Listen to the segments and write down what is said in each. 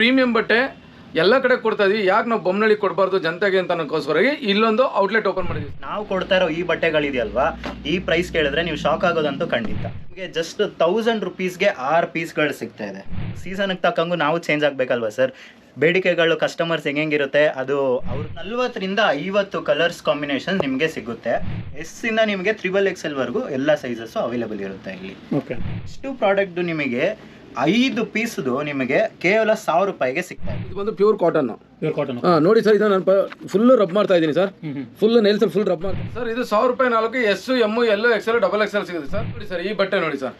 Premium ಬಟ್ಟೆ ಎಲ್ಲ ಕಡೆ ಕೊಡ್ತಾ ಇದೀವಿ. ಯಾಕೆ ನಾವು ಬೊಮ್ಮನಳ್ಳಿ ಕೊಡಬಾರ್ದು ಜನತೆಗೆ ಅಂತ ಅನ್ನೋಕ್ಕೋಸ್ಕರವಾಗಿ ಇಲ್ಲೊಂದು ಔಟ್ಲೆಟ್ ಓಪನ್ ಮಾಡಿದ್ವಿ. ನಾವು ಕೊಡ್ತಾ ಇರೋ ಈ ಬಟ್ಟೆಗಳಿದೆಯಲ್ವಾ? ಈ ಪ್ರೈಸ್ ಕೇಳಿದ್ರೆ ನೀವು ಶಾಕ್ ಆಗೋದಂತೂ ಖಂಡಿತ. ನಿಮಗೆ ಜಸ್ಟ್ ತೌಸಂಡ್ ರುಪೀಸ್ಗೆ ಆರು ಪೀಸ್ಗಳು ಸಿಗ್ತಾ ಇದೆ. ಸೀಸನ್ಗೆ ತಕ್ಕಂಗೂ ನಾವು ಚೇಂಜ್ ಆಗಬೇಕಲ್ವಾ ಸರ್ ಬೇಡಿಕೆಗಳು ಕಸ್ಟಮರ್ಸ್ ಹೆಂಗಿರುತ್ತೆ ಅದು ಅವ್ರ ನಲ್ವತ್ತರಿಂದ ಐವತ್ತು ಕಲರ್ಸ್ ಕಾಂಬಿನೇಷನ್ ನಿಮಗೆ ಸಿಗುತ್ತೆ. ಎಸ್ ಇಂದ ನಿಮಗೆ ತ್ರಿಬಲ್ ಎಕ್ಸ್ ಎಲ್ವರೆಗೂ ಎಲ್ಲ ಸೈಜಸ್ಸು ಅವೈಲೇಬಲ್ ಇರುತ್ತೆ ಇಲ್ಲಿ. ಓಕೆ ಇಷ್ಟು ಪ್ರಾಡಕ್ಟ್ ನಿಮಗೆ ಐದು ಪೀಸ್ದು ನಿಮಗೆ ಕೇವಲ ಸಾವಿರ ರೂಪಾಯಿಗೆ ಸಿಗ್ತಾ ಇದೆ. ಇದು ಬಂದು ಪ್ಯೂರ್ ಕಾಟನ್ ಪ್ಯೂರ್ ಕಾಟನ್ ನೋಡಿ ಸರ್ ಇದು ನಾನು ಫುಲ್ ರಬ್ ಮಾಡ್ತಾ ಇದ್ದೀನಿ ಸರ್. ಫುಲ್ ನೆಲ್ಸ್ ಫುಲ್ ರಬ್ ಮಾಡ್ತೀನಿ ಸರ್ ಇದು ಸಾವಿರ ರೂಪಾಯಿ ನಾಲ್ಕು S M L XL double XL ಸಿಗುತ್ತೆ ಸರ್. ನೋಡಿ ಸರ್ ಈ ಬಟ್ಟೆ ನೋಡಿ ಸರ್.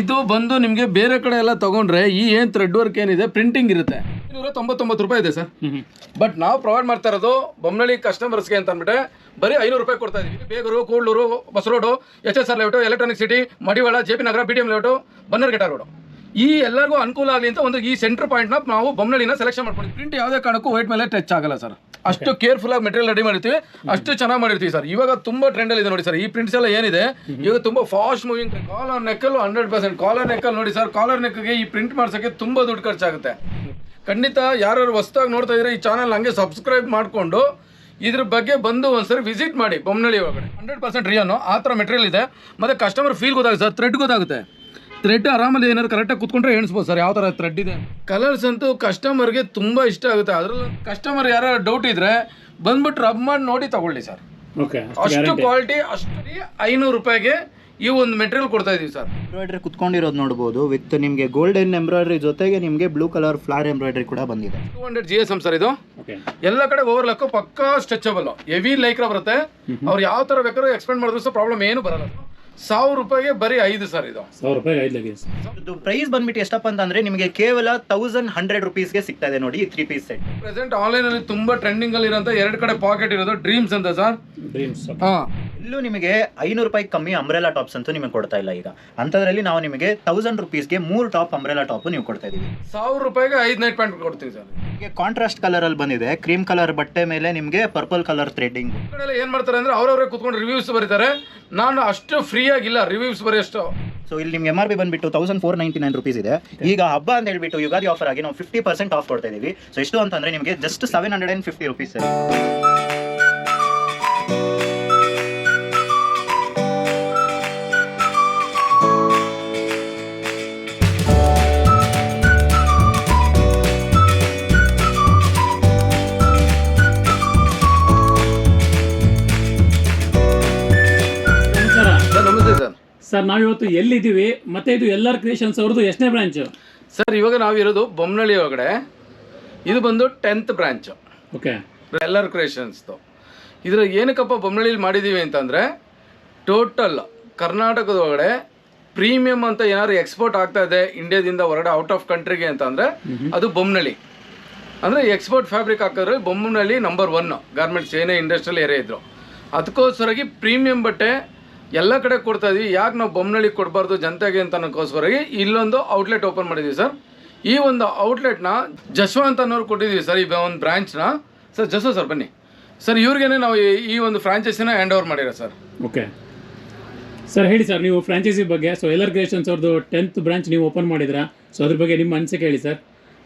ಇದು ಬಂದು ನಿಮಗೆ ಬೇರೆ ಕಡೆ ಎಲ್ಲ ತಗೊಂಡ್ರೆ ಈ ಏನು ಥ್ರೆಡ್ ವರ್ಕ್ ಏನಿದೆ ಪ್ರಿಂಟಿಂಗ್ ಇರುತ್ತೆ. ಇನ್ನೂರ ತೊಂಬತ್ತೊಂಬತ್ತು ರೂಪಾಯಿ ಇದೆ ಸರ್. ಬಟ್ ನಾವು ಪ್ರೊವೈಡ್ ಮಾಡ್ತಾ ಇರೋದು ಬೊಮ್ಮನಳ್ಳಿ ಕಸ್ಟಮರ್ಸ್ಗೆ ಅಂತ ಅಂದ್ಬಿಟ್ಟು ಬರೀ ಐನೂರು ರೂಪಾಯಿ ಕೊಡ್ತಾ ಇದೀವಿ Begur Kudlur bus road H S R layout electronic city Madiwala J P Nagar B D M layout Bannerghatta road ಈ ಎಲ್ಲರಿಗೂ ಅನುಕೂಲ ಆಗಲಿ ಅಂತ ಒಂದು ಈ ಸೆಂಟರ್ ಪಾಯಿಂಟ್ನ ನಾವು ಬೊಮ್ಮನಳ್ಳಿನ ಸೆಲೆಕ್ಷನ್ ಮಾಡ್ಕೊಂಡಿದ್ವಿ. ಪ್ರಿಂಟ್ ಯಾವುದೇ ಕಾರಣಕ್ಕೂ ವೈಟ್ ಮೇಲೆ ಟಚ್ ಆಗಲ್ಲ ಸರ್ ಅಷ್ಟು ಕೇರ್ಫುಲ್ ಆಗಿ ಮೆಟೀರಿಯಲ್ ರೆಡಿ ಮಾಡಿರ್ತೀವಿ. ಅಷ್ಟು ಚೆನ್ನಾಗಿ ಮಾಡಿರ್ತೀವಿ ಸರ್ ಇವಾಗ ತುಂಬಾ ಟ್ರೆಂಡ್ ಅಲ್ಲಿ ಇದೆ ನೋಡಿ ಸರ್ ಈ ಪ್ರಿಂಟ್ಸ್ ಎಲ್ಲ ಏನಿದೆ? ಇವಾಗ ತುಂಬಾ ಫಾಸ್ಟ್ ಮೂವಿಂಗ್ ಕಾಲರ್ ನೆಕ್ಕಲ್ಲು ಹಂಡ್ರೆಡ್ ಪರ್ಸೆಂಟ್ ಕಾಲರ್ ನೆಕ್ಕಲ್ ನೋಡಿ ಸರ್ ಕಾಲರ್ ನೆಕ್ಗೆ ಈ ಪ್ರಿಂಟ್ ಮಾಡ್ಸೋಕ್ಕೆ ತುಂಬಾ ದುಡ್ಡು ಖರ್ಚಾಗುತ್ತೆ. ಖಂಡಿತ ಯಾರು ಹೊಸ್ದಾಗಿ ನೋಡ್ತಾ ಇದ್ರೆ ಈ ಚಾನಲ್ ಹಂಗೆ ಸಬ್ಸ್ಕ್ರೈಬ್ ಮಾಡಿಕೊಂಡು ಇದ್ರ ಬಗ್ಗೆ ಬಂದು ಒಂದ್ಸರಿ ವಿಸಿಟ್ ಮಾಡಿ ಬೊಮ್ಮನಳ್ಳಿ ಒಳಗಡೆ. ಹಂಡ್ರೆಡ್ ಪರ್ಸೆಂಟ್ ರಿಯನ್ನು ಆ ಥರ ಮೆಟೀರಿಯಲ್ ಇದೆ. ಮತ್ತೆ ಕಸ್ಟಮರ್ ಫೀಲ್ ಗೊತ್ತಾಗುತ್ತೆ ಸರ್ ಥ್ರೆಡ್ ಗೊತ್ತಾಗುತ್ತೆ. ಥ್ರೆಡ್ ಆರಾಮಲ್ಲಿ ಏನಾದ್ರು ಕರೆಕ್ಟಾಗಿ ಕುತ್ಕೊಂಡ್ರೆ ಎಣಿಸ್ಬೋದು ಸರ್ ಯಾವ ಥರ ಥ್ರೆಡ್ ಇದೆ? ಕಲರ್ಸ್ ಅಂತೂ ಕಸ್ಟಮರ್ಗೆ ತುಂಬ ಇಷ್ಟ ಆಗುತ್ತೆ. ಅದರಲ್ಲೂ ಕಸ್ಟಮರ್ ಯಾರು ಡೌಟ್ ಇದ್ರೆ ಬಂದ್ಬಿಟ್ಟು ರಬ್ ಮಾಡಿ ನೋಡಿ ತಗೊಳ್ಳಿ ಸರ್ ಓಕೆ ಅಷ್ಟು ಕ್ವಾಲಿಟಿ ಅಷ್ಟು ಐನೂರು ರೂಪಾಯಿಗೆ ಈ ಒಂದು ಮೆಟೀರಿಯಲ್ ಕೊಡ್ತಾ ಇದೀವಿ ಸರ್ ಎಂಬ್ರಾಯ್ಡ್ರಿ ಕುತ್ಕೊಂಡಿರೋದು ನೋಡ್ಬೋದು. ವಿತ್ ನಿಮಗೆ ಗೋಲ್ಡನ್ ಎಂಬ್ರಾಯ್ಡ್ರಿ ಜೊತೆಗೆ ನಿಮಗೆ ಬ್ಲೂ ಕಲರ್ ಫ್ಲಾರ್ ಎಂಬ್ರಾಯ್ಡ್ರಿ ಕೂಡ ಬಂದಿದೆ. Two hundred G S M sir ಇದು. ಎಲ್ಲ ಕಡೆ ಓವರ್ಲಕ್ ಪಕ್ಕಾ ಸ್ಟ್ರೆಚಬಲ್ ಹೆವಿ ಲೈಕ್ರ ಬರುತ್ತೆ. ಅವ್ರು ಯಾವ ತರ ಬೇಕಾದ್ರೂ ಎಕ್ಸ್ಪೆಂಡ್ ಮಾಡಿದ್ರು ಸಹ ಪ್ರಾಬ್ಲಮ್ ಏನು ಬರಲ್ಲ. ಸಾವಿರ ರೂಪಾಯಿಗೆ ಬರೀ ಐದು ಸರ್ ಇದು. ಸಾವಿರ ರೂಪಾಯಿ ಐದು ಲಗೇಜ್ ಇದು ಪ್ರೈಸ್ ಬಂದ್ಬಿಟ್ಟು ಎಷ್ಟಪ್ಪ ಅಂತಂದ್ರೆ ನಿಮಗೆ ಕೇವಲ ತೌಸಂಡ್ ಹಂಡ್ರೆಡ್ ರುಪೀಸ್ಗೆ ಸಿಗ್ತಾ ಇದೆ ನೋಡಿ three piece set present online ಅಲ್ಲಿ ತುಂಬಾ ಟ್ರೆಂಡಿಂಗ್ ಅಲ್ಲಿ ಇರೋ ಎರಡು ಕಡೆ ಪಾಕೆಟ್ ಇರೋದು ಡ್ರೀಮ್ಸ್ ಅಂತ ಸರ್. ಡ್ರೀಮ್ಸ್ ಹಾ. ಇಲ್ಲೂ ನಿಮಗೆ ಐನೂರು ರೂಪಾಯಿ ಕಮ್ಮಿ ಅಂಬ್ರೆಲಾ ಟಾಪ್ಸ್ ಅಂತೂ ನಿಮಗೆ ಕೊಡ್ತಾ ಇಲ್ಲ ಈಗ. ಅಂಥದ್ರಲ್ಲಿ ನಾವು ನಿಮಗೆ ತೌಸಂಡ್ ರುಪೀಸ್ಗೆ ಮೂರು ಟಾಪ್ ಅಂಬ್ರೆಲಾ ಟಾಪ್ ನೀವು ಕೊಡ್ತಾ ಇದೀವಿ. ಸಾವಿರ ರೂಪಾಯಿಗೆ ಐದು ನೈಟ್ ಪ್ಯಾಂಟ್ ಕೊಡ್ತೀವಿ ಸರ್. ನಿಮಗೆ ಕಾಂಟ್ರಾಸ್ಟ್ ಕಲರ್ ಅಲ್ಲಿ ಬಂದಿದೆ. ಕ್ರೀಮ್ ಕಲರ್ ಬಟ್ಟೆ ಮೇಲೆ ನಿಮಗೆ ಪರ್ಪಲ್ ಕಲರ್ ಥ್ರೆಡ್ಡಿಂಗ್ ಎಲ್ಲ ಏನ್ ಮಾಡ್ತಾರೆ ಅಂದ್ರೆ ಅವರವರೇ ಕುತ್ಕೊಂಡು ರಿವ್ಯೂಸ್ ಬರೀತಾರೆ. ನಾನು ಅಷ್ಟು ಫ್ರೀ ಆಗಿಲ್ಲ ರಿವ್ಯೂಸ್ ಬರೆಯಷ್ಟು. ಸೊ ಇಲ್ಲಿ ನಿಮ್ಗೆ ಎಂ ಆರ್ ಬಿ ಬಂದ್ಬಿಟ್ಟು thousand four ninety nine rupees ಇದೆ ಈಗ ಹಬ್ಬ ಅಂತ ಹೇಳ್ಬಿಟ್ಟು ಯುಗಾದಿ ಆಫರ್ ಆಗಿ ನಾವು ಫಿಫ್ಟಿ ಪರ್ಸೆಂಟ್ ಆಫ್ ಕೊಡ್ತಾ ಇದೀವಿ. ಸೊ ಎಷ್ಟು ಅಂತಂದ್ರೆ ನಿಮಗೆ just seven hundred and fifty rupees ನಮಸ್ಕಾರ ಸರ್ ನಾವಿವತ್ತು ಎಲ್ಲಿದ್ದೀವಿ? ಮತ್ತೆ ಇದು ಎಲ್ಲರ್ ಕ್ರಿಯೇಷನ್ಸ್ ಅವ್ರದ್ದು ಎಷ್ಟನೇ ಬ್ರಾಂಚ್ ಸರ್ ಇವಾಗ ನಾವಿರೋದು ಬೊಮ್ಮನಳ್ಳಿ ಒಳಗಡೆ. ಇದು ಬಂದು ಟೆಂತ್ ಬ್ರಾಂಚ್ ಓಕೆ ಎಲ್ಲರ್ ಕ್ರಿಯೇಷನ್ಸ್ದು ಇದ್ರ ಏನಕ್ಕಪ್ಪ ಬೊಮ್ಮನಳ್ಳಿಲಿ ಮಾಡಿದ್ದೀವಿ ಅಂತಂದರೆ ಟೋಟಲ್ ಕರ್ನಾಟಕದ ಒಳಗಡೆ ಪ್ರೀಮಿಯಂ ಅಂತ ಏನಾದ್ರು ಎಕ್ಸ್ಪೋರ್ಟ್ ಆಗ್ತಾ ಇದೆ ಇಂಡಿಯಾದಿಂದ ಹೊರಗಡೆ ಔಟ್ ಆಫ್ ಕಂಟ್ರಿಗೆ ಅಂತಂದರೆ ಅದು ಬೊಮ್ಮನಳ್ಳಿ ಅಂದರೆ ಎಕ್ಸ್ಪೋರ್ಟ್ ಫ್ಯಾಬ್ರಿಕ್ ಹಾಕಿದ್ರೆ ಬೊಮ್ಮನಳ್ಳಿ ನಂಬರ್ ಒನ್ ಗಾರ್ಮೆಂಟ್ಸ್ ಏನೇ ಇಂಡಸ್ಟ್ರಿಯಲ್ ಏರಿಯಾ ಇದ್ರು. ಅದಕ್ಕೋಸ್ಕರವಾಗಿ ಪ್ರೀಮಿಯಂ ಬಟ್ಟೆ ಎಲ್ಲ ಕಡೆ ಕೊಡ್ತಾ ಇದೀವಿ. ಯಾಕೆ ನಾವು ಬೊಮ್ಮನಳ್ಳಿ ಕೊಡಬಾರ್ದು ಜನತೆಗೆ ಅಂತ ಅನ್ನೋಕ್ಕೋಸ್ಕರವಾಗಿ ಇಲ್ಲೊಂದು ಔಟ್ಲೆಟ್ ಓಪನ್ ಮಾಡಿದ್ದೀವಿ ಸರ್. ಈ ಒಂದು ಔಟ್ಲೆಟ್ನ ಜಸ್ವಂತ್ ಅನ್ನೋರು ಕೊಟ್ಟಿದ್ದೀವಿ ಸರ್ ಈ ಒಂದು ಬ್ರಾಂಚ್ನ ಸರ್ ಜಸ್ವ ಸರ್ ಬನ್ನಿ. ಸರ್ ಇವ್ರಿಗೇನೆ ನಾವು ಈ- ಈ ಒಂದು ಫ್ರಾಂಚೈಸಿನ ಹ್ಯಾಂಡ್ ಓವರ್ ಮಾಡಿರೋ ಸರ್. ಓಕೆ. ಸರ್ ಹೇಳಿ ಸರ್ ನೀವು ಫ್ರಾಂಚೈಸಿ ಬಗ್ಗೆ ಸೊ ಎಲ್ಲರ್ ಕ್ರಿಯೇಷನ್ಸ್ ಅವ್ರದ್ದು ಟೆಂತ್ ಬ್ರಾಂಚ್ ನೀವು ಓಪನ್ ಮಾಡಿದ್ರಾ? ಸೊ ಅದ್ರ ಬಗ್ಗೆ ನಿಮ್ಮ ಅನಿಸಿಕೆ ಹೇಳಿ ಸರ್.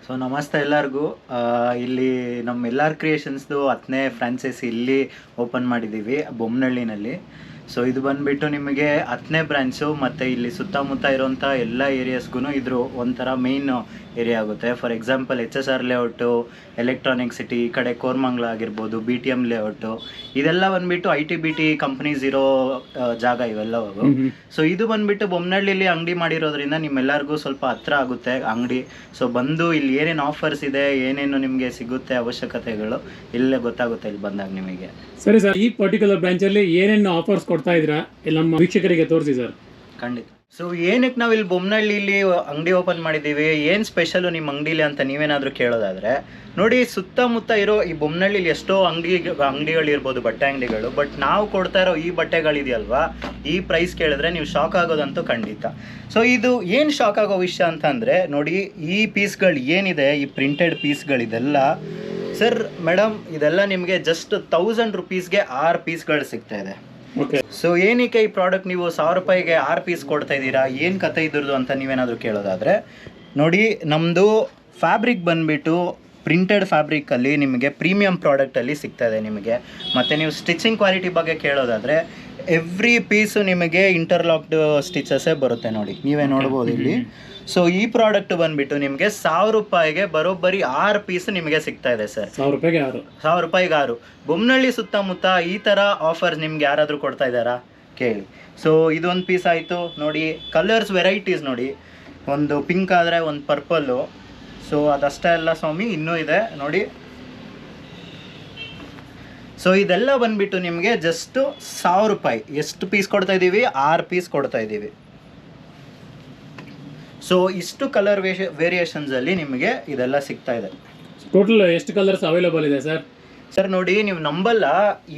ಸೊ ನಮಸ್ತೆ ಎಲ್ಲರಿಗೂ. ಇಲ್ಲಿ ನಮ್ಮ ಎಲ್ಲಾರ್ ಕ್ರಿಯೇಷನ್ಸ್ದು ಹತ್ತನೇ ಫ್ರಾಂಚೈಸಿ ಇಲ್ಲಿ ಓಪನ್ ಮಾಡಿದ್ದೀವಿ ಬೊಮ್ಮನಹಳ್ಳಿನಲ್ಲಿ ಸೊ ಇದು ಬಂದ್ಬಿಟ್ಟು ನಿಮಗೆ ಹತ್ತನೇ ಬ್ರಾಂಚು ಮತ್ತು ಇಲ್ಲಿ ಸುತ್ತಮುತ್ತ ಇರೋಂಥ ಎಲ್ಲ ಏರಿಯಾಸ್ಗೂ ಇದ್ರ ಒಂಥರ ಮೇಯ್ನ್ ಏರಿಯಾ ಆಗುತ್ತೆ. For example H S R layout electronic city ಈ ಕಡೆ ಕೋರ್ಮಂಗ್ಲ ಆಗಿರ್ಬೋದು ಬಿ ಟಿ ಎಂ ಲೇಔಟು ಇದೆಲ್ಲ ಬಂದ್ಬಿಟ್ಟು I T B T companies ಇರೋ ಜಾಗ ಇವೆಲ್ಲವೂ ಸೊ ಇದು ಬಂದ್ಬಿಟ್ಟು ಬೊಮ್ಮನಹಳ್ಳಿಲಿ ಅಂಗಡಿ ಮಾಡಿರೋದ್ರಿಂದ ನಿಮ್ಮೆಲ್ಲರಿಗೂ ಸ್ವಲ್ಪ ಹತ್ರ ಆಗುತ್ತೆ ಅಂಗಡಿ. ಸೊ ಬಂದು ಇಲ್ಲಿ ಏನೇನು ಆಫರ್ಸ್ ಇದೆ ಏನೇನು ನಿಮಗೆ ಸಿಗುತ್ತೆ ಅವಶ್ಯಕತೆಗಳು ಇಲ್ಲೇ ಗೊತ್ತಾಗುತ್ತೆ ಇಲ್ಲಿ ಬಂದಾಗ ನಿಮಗೆ. ಸರಿ ಸರ್ ಈ ಪರ್ಟಿಕ್ಯುಲರ್ ಬ್ರಾಂಚಲ್ಲಿ ಏನೇನು ಆಫರ್ಸ್ ಕೊಡ್ತಾ ಇದ್ದೀರಾ? ನಮ್ಮ ವೀಕ್ಷಕರಿಗೆ ತೋರಿಸಿ ಸರ್. ಖಂಡಿತ. ಸೊ ಏನಕ್ಕೆ ನಾವು ಇಲ್ಲಿ ಬೊಮ್ಮನಹಳ್ಳಿಲಿ ಅಂಗಡಿ ಓಪನ್ ಮಾಡಿದ್ದೀವಿ ಏನು ಸ್ಪೆಷಲು ನಿಮ್ಮ ಅಂಗಡಿಲಿ ಅಂತ ನೀವೇನಾದರೂ ಕೇಳೋದಾದರೆ, ನೋಡಿ ಸುತ್ತಮುತ್ತ ಇರೋ ಈ ಬೊಮ್ಮನಹಳ್ಳಿಲಿ ಎಷ್ಟೋ ಅಂಗಡಿ ಅಂಗಡಿಗಳಿರ್ಬೋದು ಬಟ್ಟೆ ಅಂಗಡಿಗಳು ಬಟ್ ನಾವು ಕೊಡ್ತಾ ಇರೋ ಈ ಬಟ್ಟೆಗಳಿದೆಯಲ್ವಾ? ಈ ಪ್ರೈಸ್ ಕೇಳಿದ್ರೆ ನೀವು ಶಾಕ್ ಆಗೋದಂತೂ ಖಂಡಿತ. ಸೊ ಇದು ಏನು ಶಾಕ್ ಆಗೋ ವಿಷಯ ಅಂತ ಅಂದರೆ ನೋಡಿ ಈ ಪೀಸ್ಗಳು ಏನಿದೆ, ಈ ಪ್ರಿಂಟೆಡ್ ಪೀಸ್ಗಳಿದೆಲ್ಲ ಸರ್ ಮೇಡಮ್ ಇದೆಲ್ಲ ನಿಮಗೆ ಜಸ್ಟ್ ತೌಸಂಡ್ ರುಪೀಸ್ಗೆ ಆರು ಪೀಸ್ಗಳು ಸಿಗ್ತಾ ಇದೆ. ಓಕೆ ಸೊ ಏನಕ್ಕೆ ಈ ಪ್ರಾಡಕ್ಟ್ ನೀವು ಸಾವಿರ ರೂಪಾಯಿಗೆ ಆರು ಪೀಸ್ ಕೊಡ್ತಾ ಇದ್ದೀರಾ? ಏನು ಕತೆ ಇದ್ರದ್ದು ಅಂತ ನೀವೇನಾದರೂ ಕೇಳೋದಾದರೆ, ನೋಡಿ ನಮ್ಮದು ಫ್ಯಾಬ್ರಿಕ್ ಬಂದುಬಿಟ್ಟು ಪ್ರಿಂಟೆಡ್ ಫ್ಯಾಬ್ರಿಕಲ್ಲಿ ನಿಮಗೆ ಪ್ರೀಮಿಯಂ ಪ್ರಾಡಕ್ಟಲ್ಲಿ ಸಿಗ್ತಾ ಇದೆ ನಿಮಗೆ. ಮತ್ತು ನೀವು ಸ್ಟಿಚಿಂಗ್ ಕ್ವಾಲಿಟಿ ಬಗ್ಗೆ ಕೇಳೋದಾದರೆ ಎವ್ರಿ ಪೀಸು ನಿಮಗೆ ಇಂಟರ್ಲಾಕ್ಡ್ ಸ್ಟಿಚಸ್ಸೇ ಬರುತ್ತೆ ನೋಡಿ. ನೀವೇ ನೋಡ್ಬೋದು ಇಲ್ಲಿ. ಸೊ ಈ ಪ್ರಾಡಕ್ಟ್ ಬಂದ್ಬಿಟ್ಟು ನಿಮಗೆ ಸಾವಿರ ರೂಪಾಯಿಗೆ ಬರೋಬ್ಬರಿ ಆರು ಪೀಸ್ ನಿಮಗೆ ಸಿಗ್ತಾ ಇದೆ ಸರ್. ಸಾವಿರ ರೂಪಾಯಿಗೆ ಆರು. ಸಾವಿರ ರೂಪಾಯಿಗೆ ಆರು. ಬೊಮ್ಮನಹಳ್ಳಿ ಸುತ್ತಮುತ್ತ ಈ ಥರ ಆಫರ್ಸ್ ನಿಮ್ಗೆ ಯಾರಾದರೂ ಕೊಡ್ತಾ ಇದ್ದಾರಾ? ಕೇಳಿ. ಸೊ ಇದೊಂದು ಪೀಸ್ ಆಯಿತು. ನೋಡಿ ಕಲರ್ಸ್ ವೆರೈಟೀಸ್ ನೋಡಿ. ಒಂದು ಪಿಂಕ್ ಆದರೆ ಒಂದು ಪರ್ಪಲ್ಲು ಸೊ ಅದಷ್ಟೇ ಅಲ್ಲ ಸ್ವಾಮಿ ಇನ್ನೂ ಇದೆ. ನೋಡಿ ಸೊ ಇದೆಲ್ಲ ಬಂದ್ಬಿಟ್ಟು ನಿಮಗೆ ಜಸ್ಟ್ ಸಾವಿರ ರೂಪಾಯಿ. ಎಷ್ಟು ಪೀಸ್ ಕೊಡ್ತಾ ಇದ್ದೀವಿ ಆರು ಪೀಸ್ ಕೊಡ್ತಾ ಇದ್ದೀವಿ ಸೊ ಇಷ್ಟು ಕಲರ್ ವೇಷ ವೇರಿಯೇಷನ್ಸಲ್ಲಿ ನಿಮಗೆ ಇದೆಲ್ಲ ಸಿಗ್ತಾ ಇದೆ. ಟೋಟಲ್ ಎಷ್ಟು ಕಲರ್ಸ್ ಅವೈಲೇಬಲ್ ಇದೆ ಸರ್ ಸರ್ ನೋಡಿ ನೀವು ನಂಬಲ್ಲ.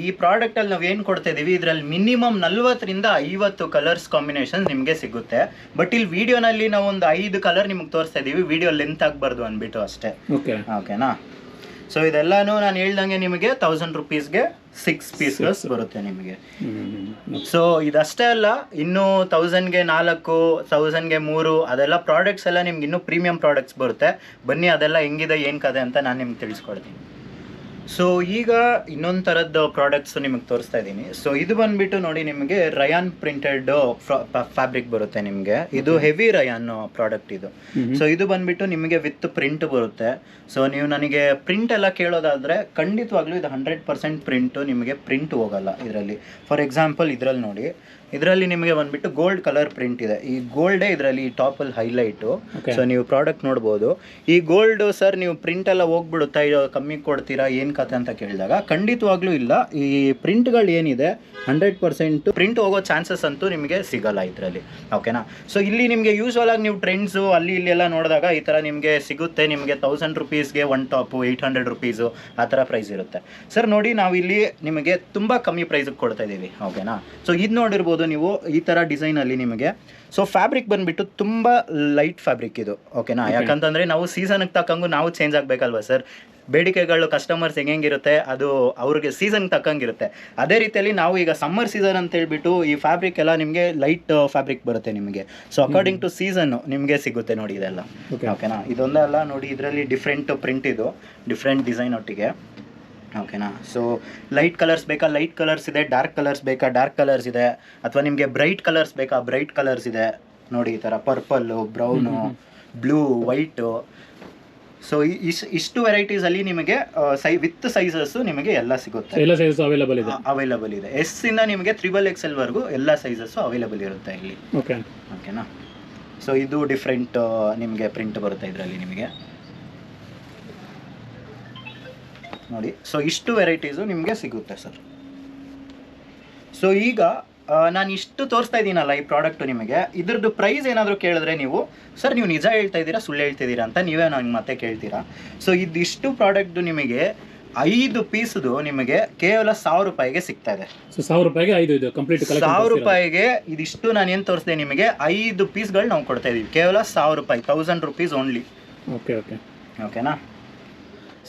ಈ ಪ್ರಾಡಕ್ಟ್ ಅಲ್ಲಿ ನಾವು ಏನು ಕೊಡ್ತಾ ಇದೀವಿ? ಇದರಲ್ಲಿ ಮಿನಿಮಮ್ ನಲ್ವತ್ತರಿಂದ ಐವತ್ತು ಕಲರ್ಸ್ ಕಾಂಬಿನೇಷನ್ ನಿಮಗೆ ಸಿಗುತ್ತೆ. ಬಟ್ ಇಲ್ಲಿ ವಿಡಿಯೋನಲ್ಲಿ ನಾವು ಒಂದು ಐದು ಕಲರ್ ನಿಮ್ಗೆ ತೋರಿಸ್ತಾ ಇದೀವಿ. ವಿಡಿಯೋ ಲೆಂತ್ ಆಗಬಾರ್ದು ಅಂದ್ಬಿಟ್ಟು ಅಷ್ಟೇ. ಓಕೆ ಓಕೆನಾ ಸೊ ಇದೆಲ್ಲಾನು ನಾನು ಹೇಳ್ದಂಗೆ ನಿಮಗೆ ತೌಸಂಡ್ ರುಪೀಸ್ಗೆ ಸಿಕ್ಸ್ ಪೀಸಸ್ ಬರುತ್ತೆ. ನಿಮಗೆ. ಸೊ ಇದಷ್ಟೇ ಅಲ್ಲ ಇನ್ನು ತೌಸಂಡ್ಗೆ ನಾಲ್ಕು ತೌಸಂಡ್ಗೆ ಮೂರು ಅದೆಲ್ಲ ಪ್ರಾಡಕ್ಟ್ಸ್ ಎಲ್ಲ ನಿಮ್ಗೆ ಇನ್ನೂ ಪ್ರೀಮಿಯಂ ಪ್ರಾಡಕ್ಟ್ಸ್ ಬರುತ್ತೆ. ಬನ್ನಿ ಅದೆಲ್ಲ ಹೆಂಗಿದೆ ಏನು ಕದೆ ಅಂತ ನಾನು ನಿಮ್ಗೆ ತಿಳಿಸ್ಕೊಡ್ತೀನಿ. ಸೊ ಈಗ ಇನ್ನೊಂದು ಥರದ ಪ್ರಾಡಕ್ಟ್ಸ್ ನಿಮಗೆ ತೋರಿಸ್ತಾ ಇದ್ದೀನಿ ಸೊ ಇದು ಬಂದ್ಬಿಟ್ಟು ನೋಡಿ ನಿಮಗೆ ರಯಾನ್ ಪ್ರಿಂಟೆಡ್ ಫ್ಯಾಬ್ರಿಕ್ ಬರುತ್ತೆ ನಿಮಗೆ. ಇದು ಹೆವಿ ರಯಾನ್ ಪ್ರಾಡಕ್ಟ್ ಇದು. ಸೊ ಇದು ಬಂದ್ಬಿಟ್ಟು ನಿಮಗೆ ವಿತ್ ಪ್ರಿಂಟ್ ಬರುತ್ತೆ. ಸೊ ನೀವು ನನಗೆ ಪ್ರಿಂಟ್ ಎಲ್ಲ ಕೇಳೋದಾದ್ರೆ ಖಂಡಿತವಾಗ್ಲೂ ಇದು ಹಂಡ್ರೆಡ್ ಪರ್ಸೆಂಟ್ ಪ್ರಿಂಟು ನಿಮಗೆ ಪ್ರಿಂಟ್ ಹೋಗಲ್ಲ ಇದರಲ್ಲಿ. ಫಾರ್ ಎಕ್ಸಾಂಪಲ್ ಇದರಲ್ಲಿ ನೋಡಿ. ಇದರಲ್ಲಿ ನಿಮಗೆ ಬಂದ್ಬಿಟ್ಟು ಗೋಲ್ಡ್ ಕಲರ್ ಪ್ರಿಂಟ್ ಇದೆ. ಈ ಗೋಲ್ಡೇ ಇದರಲ್ಲಿ ಟಾಪಲ್ಲಿ ಹೈಲೈಟು ಸೊ ನೀವು ಪ್ರಾಡಕ್ಟ್ ನೋಡ್ಬೋದು. ಈ ಗೋಲ್ಡ್ ಸರ್ ನೀವು ಪ್ರಿಂಟ್ ಎಲ್ಲ ಹೋಗ್ಬಿಡುತ್ತಾ? ಇದು ಕಮ್ಮಿ ಕೊಡ್ತೀರಾ? ಏನು ಕತೆ ಅಂತ ಕೇಳಿದಾಗ ಖಂಡಿತವಾಗ್ಲೂ ಇಲ್ಲ. ಈ ಪ್ರಿಂಟ್ಗಳು ಏನಿದೆ ಹಂಡ್ರೆಡ್ ಪರ್ಸೆಂಟ್ ಪ್ರಿಂಟ್ ಹೋಗೋ ಚಾನ್ಸಸ್ ಅಂತೂ ನಿಮಗೆ ಸಿಗಲ್ಲ ಇದರಲ್ಲಿ. ಓಕೆನಾ ಸೊ ಇಲ್ಲಿ ನಿಮಗೆ ಯೂಸ್ವಲ್ ಆಗಿ ನೀವು ಟ್ರೆಂಡ್ಸು ಅಲ್ಲಿ ಇಲ್ಲಿ ಎಲ್ಲ ನೋಡಿದಾಗ ಈ ಥರ ನಿಮಗೆ ಸಿಗುತ್ತೆ. ನಿಮಗೆ thousand ರುಪೀಸ್ಗೆ one top eight hundred rupees ಆ ಥರ ಪ್ರೈಸ್ ಇರುತ್ತೆ. ಸರ್ ನೋಡಿ ನಾವು ಇಲ್ಲಿ ನಿಮಗೆ ತುಂಬ ಕಮ್ಮಿ ಪ್ರೈಸಿಗೆ ಕೊಡ್ತಾ ಇದ್ದೀವಿ. ಓಕೆನಾ ಸೊ ಇದು ನೋಡಿರ್ಬೋದು ನೀವು ಈ ಥರ ಡಿಸೈನಲ್ಲಿ ನಿಮಗೆ. ಸೊ ಫ್ಯಾಬ್ರಿಕ್ ಬಂದ್ಬಿಟ್ಟು ತುಂಬ ಲೈಟ್ ಫ್ಯಾಬ್ರಿಕ್ ಇದು ಓಕೆನಾ ಯಾಕಂತಂದರೆ ನಾವು ಸೀಸನ್ಗೆ ತಕ್ಕಂಗೂ ನಾವು ಚೇಂಜ್ ಆಗಬೇಕಲ್ವಾ ಸರ್ ಬೇಡಿಕೆಗಳು ಕಸ್ಟಮರ್ಸ್ ಹೆಂಗಿರುತ್ತೆ ಅದು ಅವ್ರಿಗೆ ಸೀಸನ್ಗೆ ತಕ್ಕಂಗಿರುತ್ತೆ. ಅದೇ ರೀತಿಯಲ್ಲಿ ನಾವು ಈಗ ಸಮ್ಮರ್ ಸೀಸನ್ ಅಂತ ಹೇಳ್ಬಿಟ್ಟು ಈ ಫ್ಯಾಬ್ರಿಕ್ ಎಲ್ಲ ನಿಮಗೆ ಲೈಟ್ ಫ್ಯಾಬ್ರಿಕ್ ಬರುತ್ತೆ ನಿಮಗೆ. ಸೊ ಅಕಾರ್ಡಿಂಗ್ ಟು ಸೀಸನ್ ನಿಮಗೆ ಸಿಗುತ್ತೆ ನೋಡಿ ಇದೆಲ್ಲ. ಓಕೆ ಓಕೆನಾ ಇದೊಂದೇ ಅಲ್ಲ ನೋಡಿ ಇದರಲ್ಲಿ ಡಿಫ್ರೆಂಟ್ ಪ್ರಿಂಟ್ ಇದು ಡಿಫ್ರೆಂಟ್ ಡಿಸೈನ್ ಒಟ್ಟಿಗೆ. ಓಕೆನಾ? ಸೊ ಲೈಟ್ ಕಲರ್ಸ್ ಬೇಕಾ? ಲೈಟ್ ಕಲರ್ಸ್ ಇದೆ ಡಾರ್ಕ್ ಕಲರ್ಸ್ ಬೇಕಾ? ಡಾರ್ಕ್ ಕಲರ್ಸ್ ಇದೆ. ಅಥವಾ ನಿಮಗೆ ಬ್ರೈಟ್ ಕಲರ್ಸ್ ಬೇಕಾ? ಬ್ರೈಟ್ ಕಲರ್ಸ್ ಇದೆ. ನೋಡಿ ಈ ಥರ purple brown blue white so ಇಷ್ಟು ಇಷ್ಟು ವೆರೈಟೀಸಲ್ಲಿ ನಿಮಗೆ ಸೈ ವಿತ್ ಸೈಜಸ್ಸು ನಿಮಗೆ ಎಲ್ಲ ಸಿಗುತ್ತೆ. ಎಲ್ಲ ಸೈಜಸ್ ಅವೈಲಬಲ್ ಇದೆ. ಅವೈಲಬಲ್ ಇದೆ. ಎಸ್ ಇಂದ ನಿಮಗೆ ತ್ರಿಬಲ್ ಎಕ್ಸ್ ಎಲ್ವರೆಗೂ ಎಲ್ಲ ಸೈಜಸ್ಸು ಅವೈಲಬಲ್ ಇರುತ್ತೆ ಇಲ್ಲಿ. ಓಕೆ ಓಕೆನಾ? ಸೊ ಇದು ಡಿಫ್ರೆಂಟ್ ನಿಮಗೆ ಪ್ರಿಂಟ್ ಬರುತ್ತೆ ಇದರಲ್ಲಿ ನಿಮಗೆ. ನೋಡಿ. ಸೊ ಇಷ್ಟು ವೆರೈಟೀಸು ನಿಮಗೆ ಸಿಗುತ್ತೆ ಸರ್ ಸೊ ಈಗ ನಾನು ಇಷ್ಟು ತೋರಿಸ್ತಾ ಇದ್ದೀನಲ್ಲ ಈ ಪ್ರಾಡಕ್ಟು ನಿಮಗೆ. ಇದ್ರದ್ದು ಪ್ರೈಸ್ ಏನಾದರೂ ಕೇಳಿದ್ರೆ ನೀವು ಸರ್ ನೀವು ನಿಜ ಹೇಳ್ತಾ ಇದ್ದೀರಾ ಸುಳ್ಳು ಹೇಳ್ತಿದ್ದೀರಾ ಅಂತ ನೀವೇ ನನಗೆ ಮತ್ತೆ ಕೇಳ್ತೀರಾ. ಸೊ ಇದಿಷ್ಟು ಪ್ರಾಡಕ್ಟು ನಿಮಗೆ ಐದು ಪೀಸ್ದು ನಿಮಗೆ ಕೇವಲ ಸಾವಿರ ರೂಪಾಯಿಗೆ ಸಿಗ್ತಾ ಇದೆ. ಸೊ ಸಾವಿರ ರೂಪಾಯಿಗೆ ಐದು ಇದು ಕಂಪ್ಲೀಟ್ ಸಾವಿರ ರೂಪಾಯಿಗೆ ಇದಿಷ್ಟು ನಾನು ಏನು ತೋರಿಸಿದೆ ನಿಮಗೆ ಐದು ಪೀಸ್ಗಳು ನಾವು ಕೊಡ್ತಾ ಇದೀವಿ. ಕೇವಲ ಸಾವಿರ ರೂಪಾಯಿ thousand rupees only okay okay ಓಕೆನಾ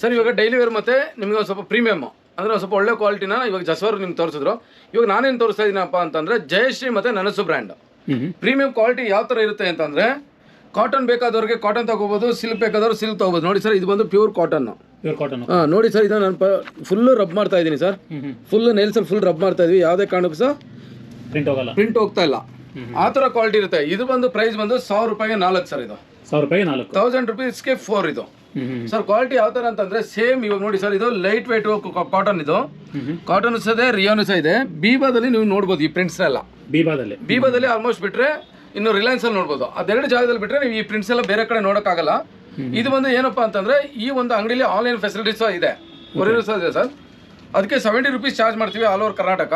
ಸರ್ ಇವಾಗ ಡೈಲಿ ವೇರ್ ಮತ್ತೆ ನಿಮಗೆ ಒಂದು ಸ್ವಲ್ಪ ಪ್ರೀಮಿಯಮ್ ಅಂದ್ರೆ ಒಂದು ಸ್ವಲ್ಪ ಒಳ್ಳೆ ಕ್ವಾಲಿಟಿನ ಇವಾಗ ಜಸ್ವರ್ ನಿಮ್ಗೆ ತೋರಿಸಿದ್ರು. ಇವಾಗ ನಾನೇನು ತೋರಿಸ್ತಾ ಇದ್ದೀನಪ್ಪ ಅಂತಂದ್ರೆ ಜಯಶ್ರೀ ಮತ್ತೆ ನನಸು ಬ್ರ್ಯಾಂಡ್ ಪ್ರೀಮಿಯಂ ಕ್ವಾಲಿಟಿ ಯಾವ ಥರ ಇರುತ್ತೆ ಅಂತಂದ್ರೆ ಕಾಟನ್ ಬೇಕಾದವ್ರಿಗೆ ಕಾಟನ್ ತಗೋಬೋದು ಸಿಲ್ಕ್ ಬೇಕಾದವ್ರು ಸಿಲ್ಕ್ ತಗೋಬೋದು. ನೋಡಿ ಸರ್ ಇದು ಬಂದು ಪ್ಯೂರ್ ಕಾಟನ್ ಹಾಂ ನೋಡಿ ಸರ್ ಇದು ನಾನು ಫುಲ್ ರಬ್ ಮಾಡ್ತಾ ಇದ್ದೀನಿ ಸರ್. ಫುಲ್ ನೇಲ್ಸಲ್ಲಿ ಫುಲ್ ರಬ್ ಮಾಡ್ತಾ ಇದ್ವಿ. ಯಾವುದೇ ಕಾರಣಕ್ಕೂ ಸರ್ ಪ್ರಿಂಟ್ ಹೋಗಲ್ಲ. ಪ್ರಿಂಟ್ ಹೋಗ್ತಾ ಇಲ್ಲ. ಆ ಥರ ಕ್ವಾಲಿಟಿ ಇರುತ್ತೆ. ಇದು ಬಂದು ಪ್ರೈಸ್ ಬಂದು ಸಾವಿರ ರೂಪಾಯಿಗೆ ನಾಲ್ಕು ಸರ್ ಇದು. ಸಾವಿರ ರೂಪಾಯಿಗೆ ನಾಲ್ಕು. ತೌಸಂಡ್ ರುಪೀಸ್ಗೆ ಫೋರ್ ಇದು. ಸರ್ ಕ್ವಾಲಿಟಿ ಯಾವ ತರ ಅಂತಂದ್ರೆ ಸೇಮ್ ಇವಾಗ ನೋಡಿ ಸರ್ ಇದು ಲೈಟ್ ವೈಟ್ ಕಾಟನ್ ಇದು. ಕಾಟನ್ ಸಹ ಇದೆ ರಿಯೋನು ಸಹ ಇದೆ. ಬೀಬಾದಲ್ಲಿ ನೀವು ನೋಡ್ಬೋದು ಈ ಪ್ರಿಂಟ್ಸ್ ಎಲ್ಲ. ಬೀಬಾದಲ್ಲಿ ಬೀಬಾದಲ್ಲಿ ಆಲ್ಮೋಸ್ಟ್ ಬಿಟ್ರೆ ಇನ್ನು ರಿಲಯನ್ಸ್ ಅಲ್ಲಿ ನೋಡ್ಬೋದು. ಅದೆರಡು ಜಾಗದಲ್ಲಿ ಬಿಟ್ರೆ ನೀವು ಈ ಪ್ರಿಂಟ್ಸ್ ಎಲ್ಲ ಬೇರೆ ಕಡೆ ನೋಡೋಕ್ಕಾಗಲ್ಲ. ಇದು ಬಂದು ಏನಪ್ಪಾ ಅಂತಂದ್ರೆ ಈ ಒಂದು ಅಂಗಡಿಲಿ ಆನ್ಲೈನ್ ಫೆಸಿಲಿಟೀಸ್ ಇದೆ. ಕೊರಿಯರ್ ಸಹ ಇದೆ ಸರ್. ಅದಕ್ಕೆ ಸೆವೆಂಟಿ ರುಪೀಸ್ ಚಾರ್ಜ್ ಮಾಡ್ತೀವಿ ಆಲ್ ಓವರ್ ಕರ್ನಾಟಕ.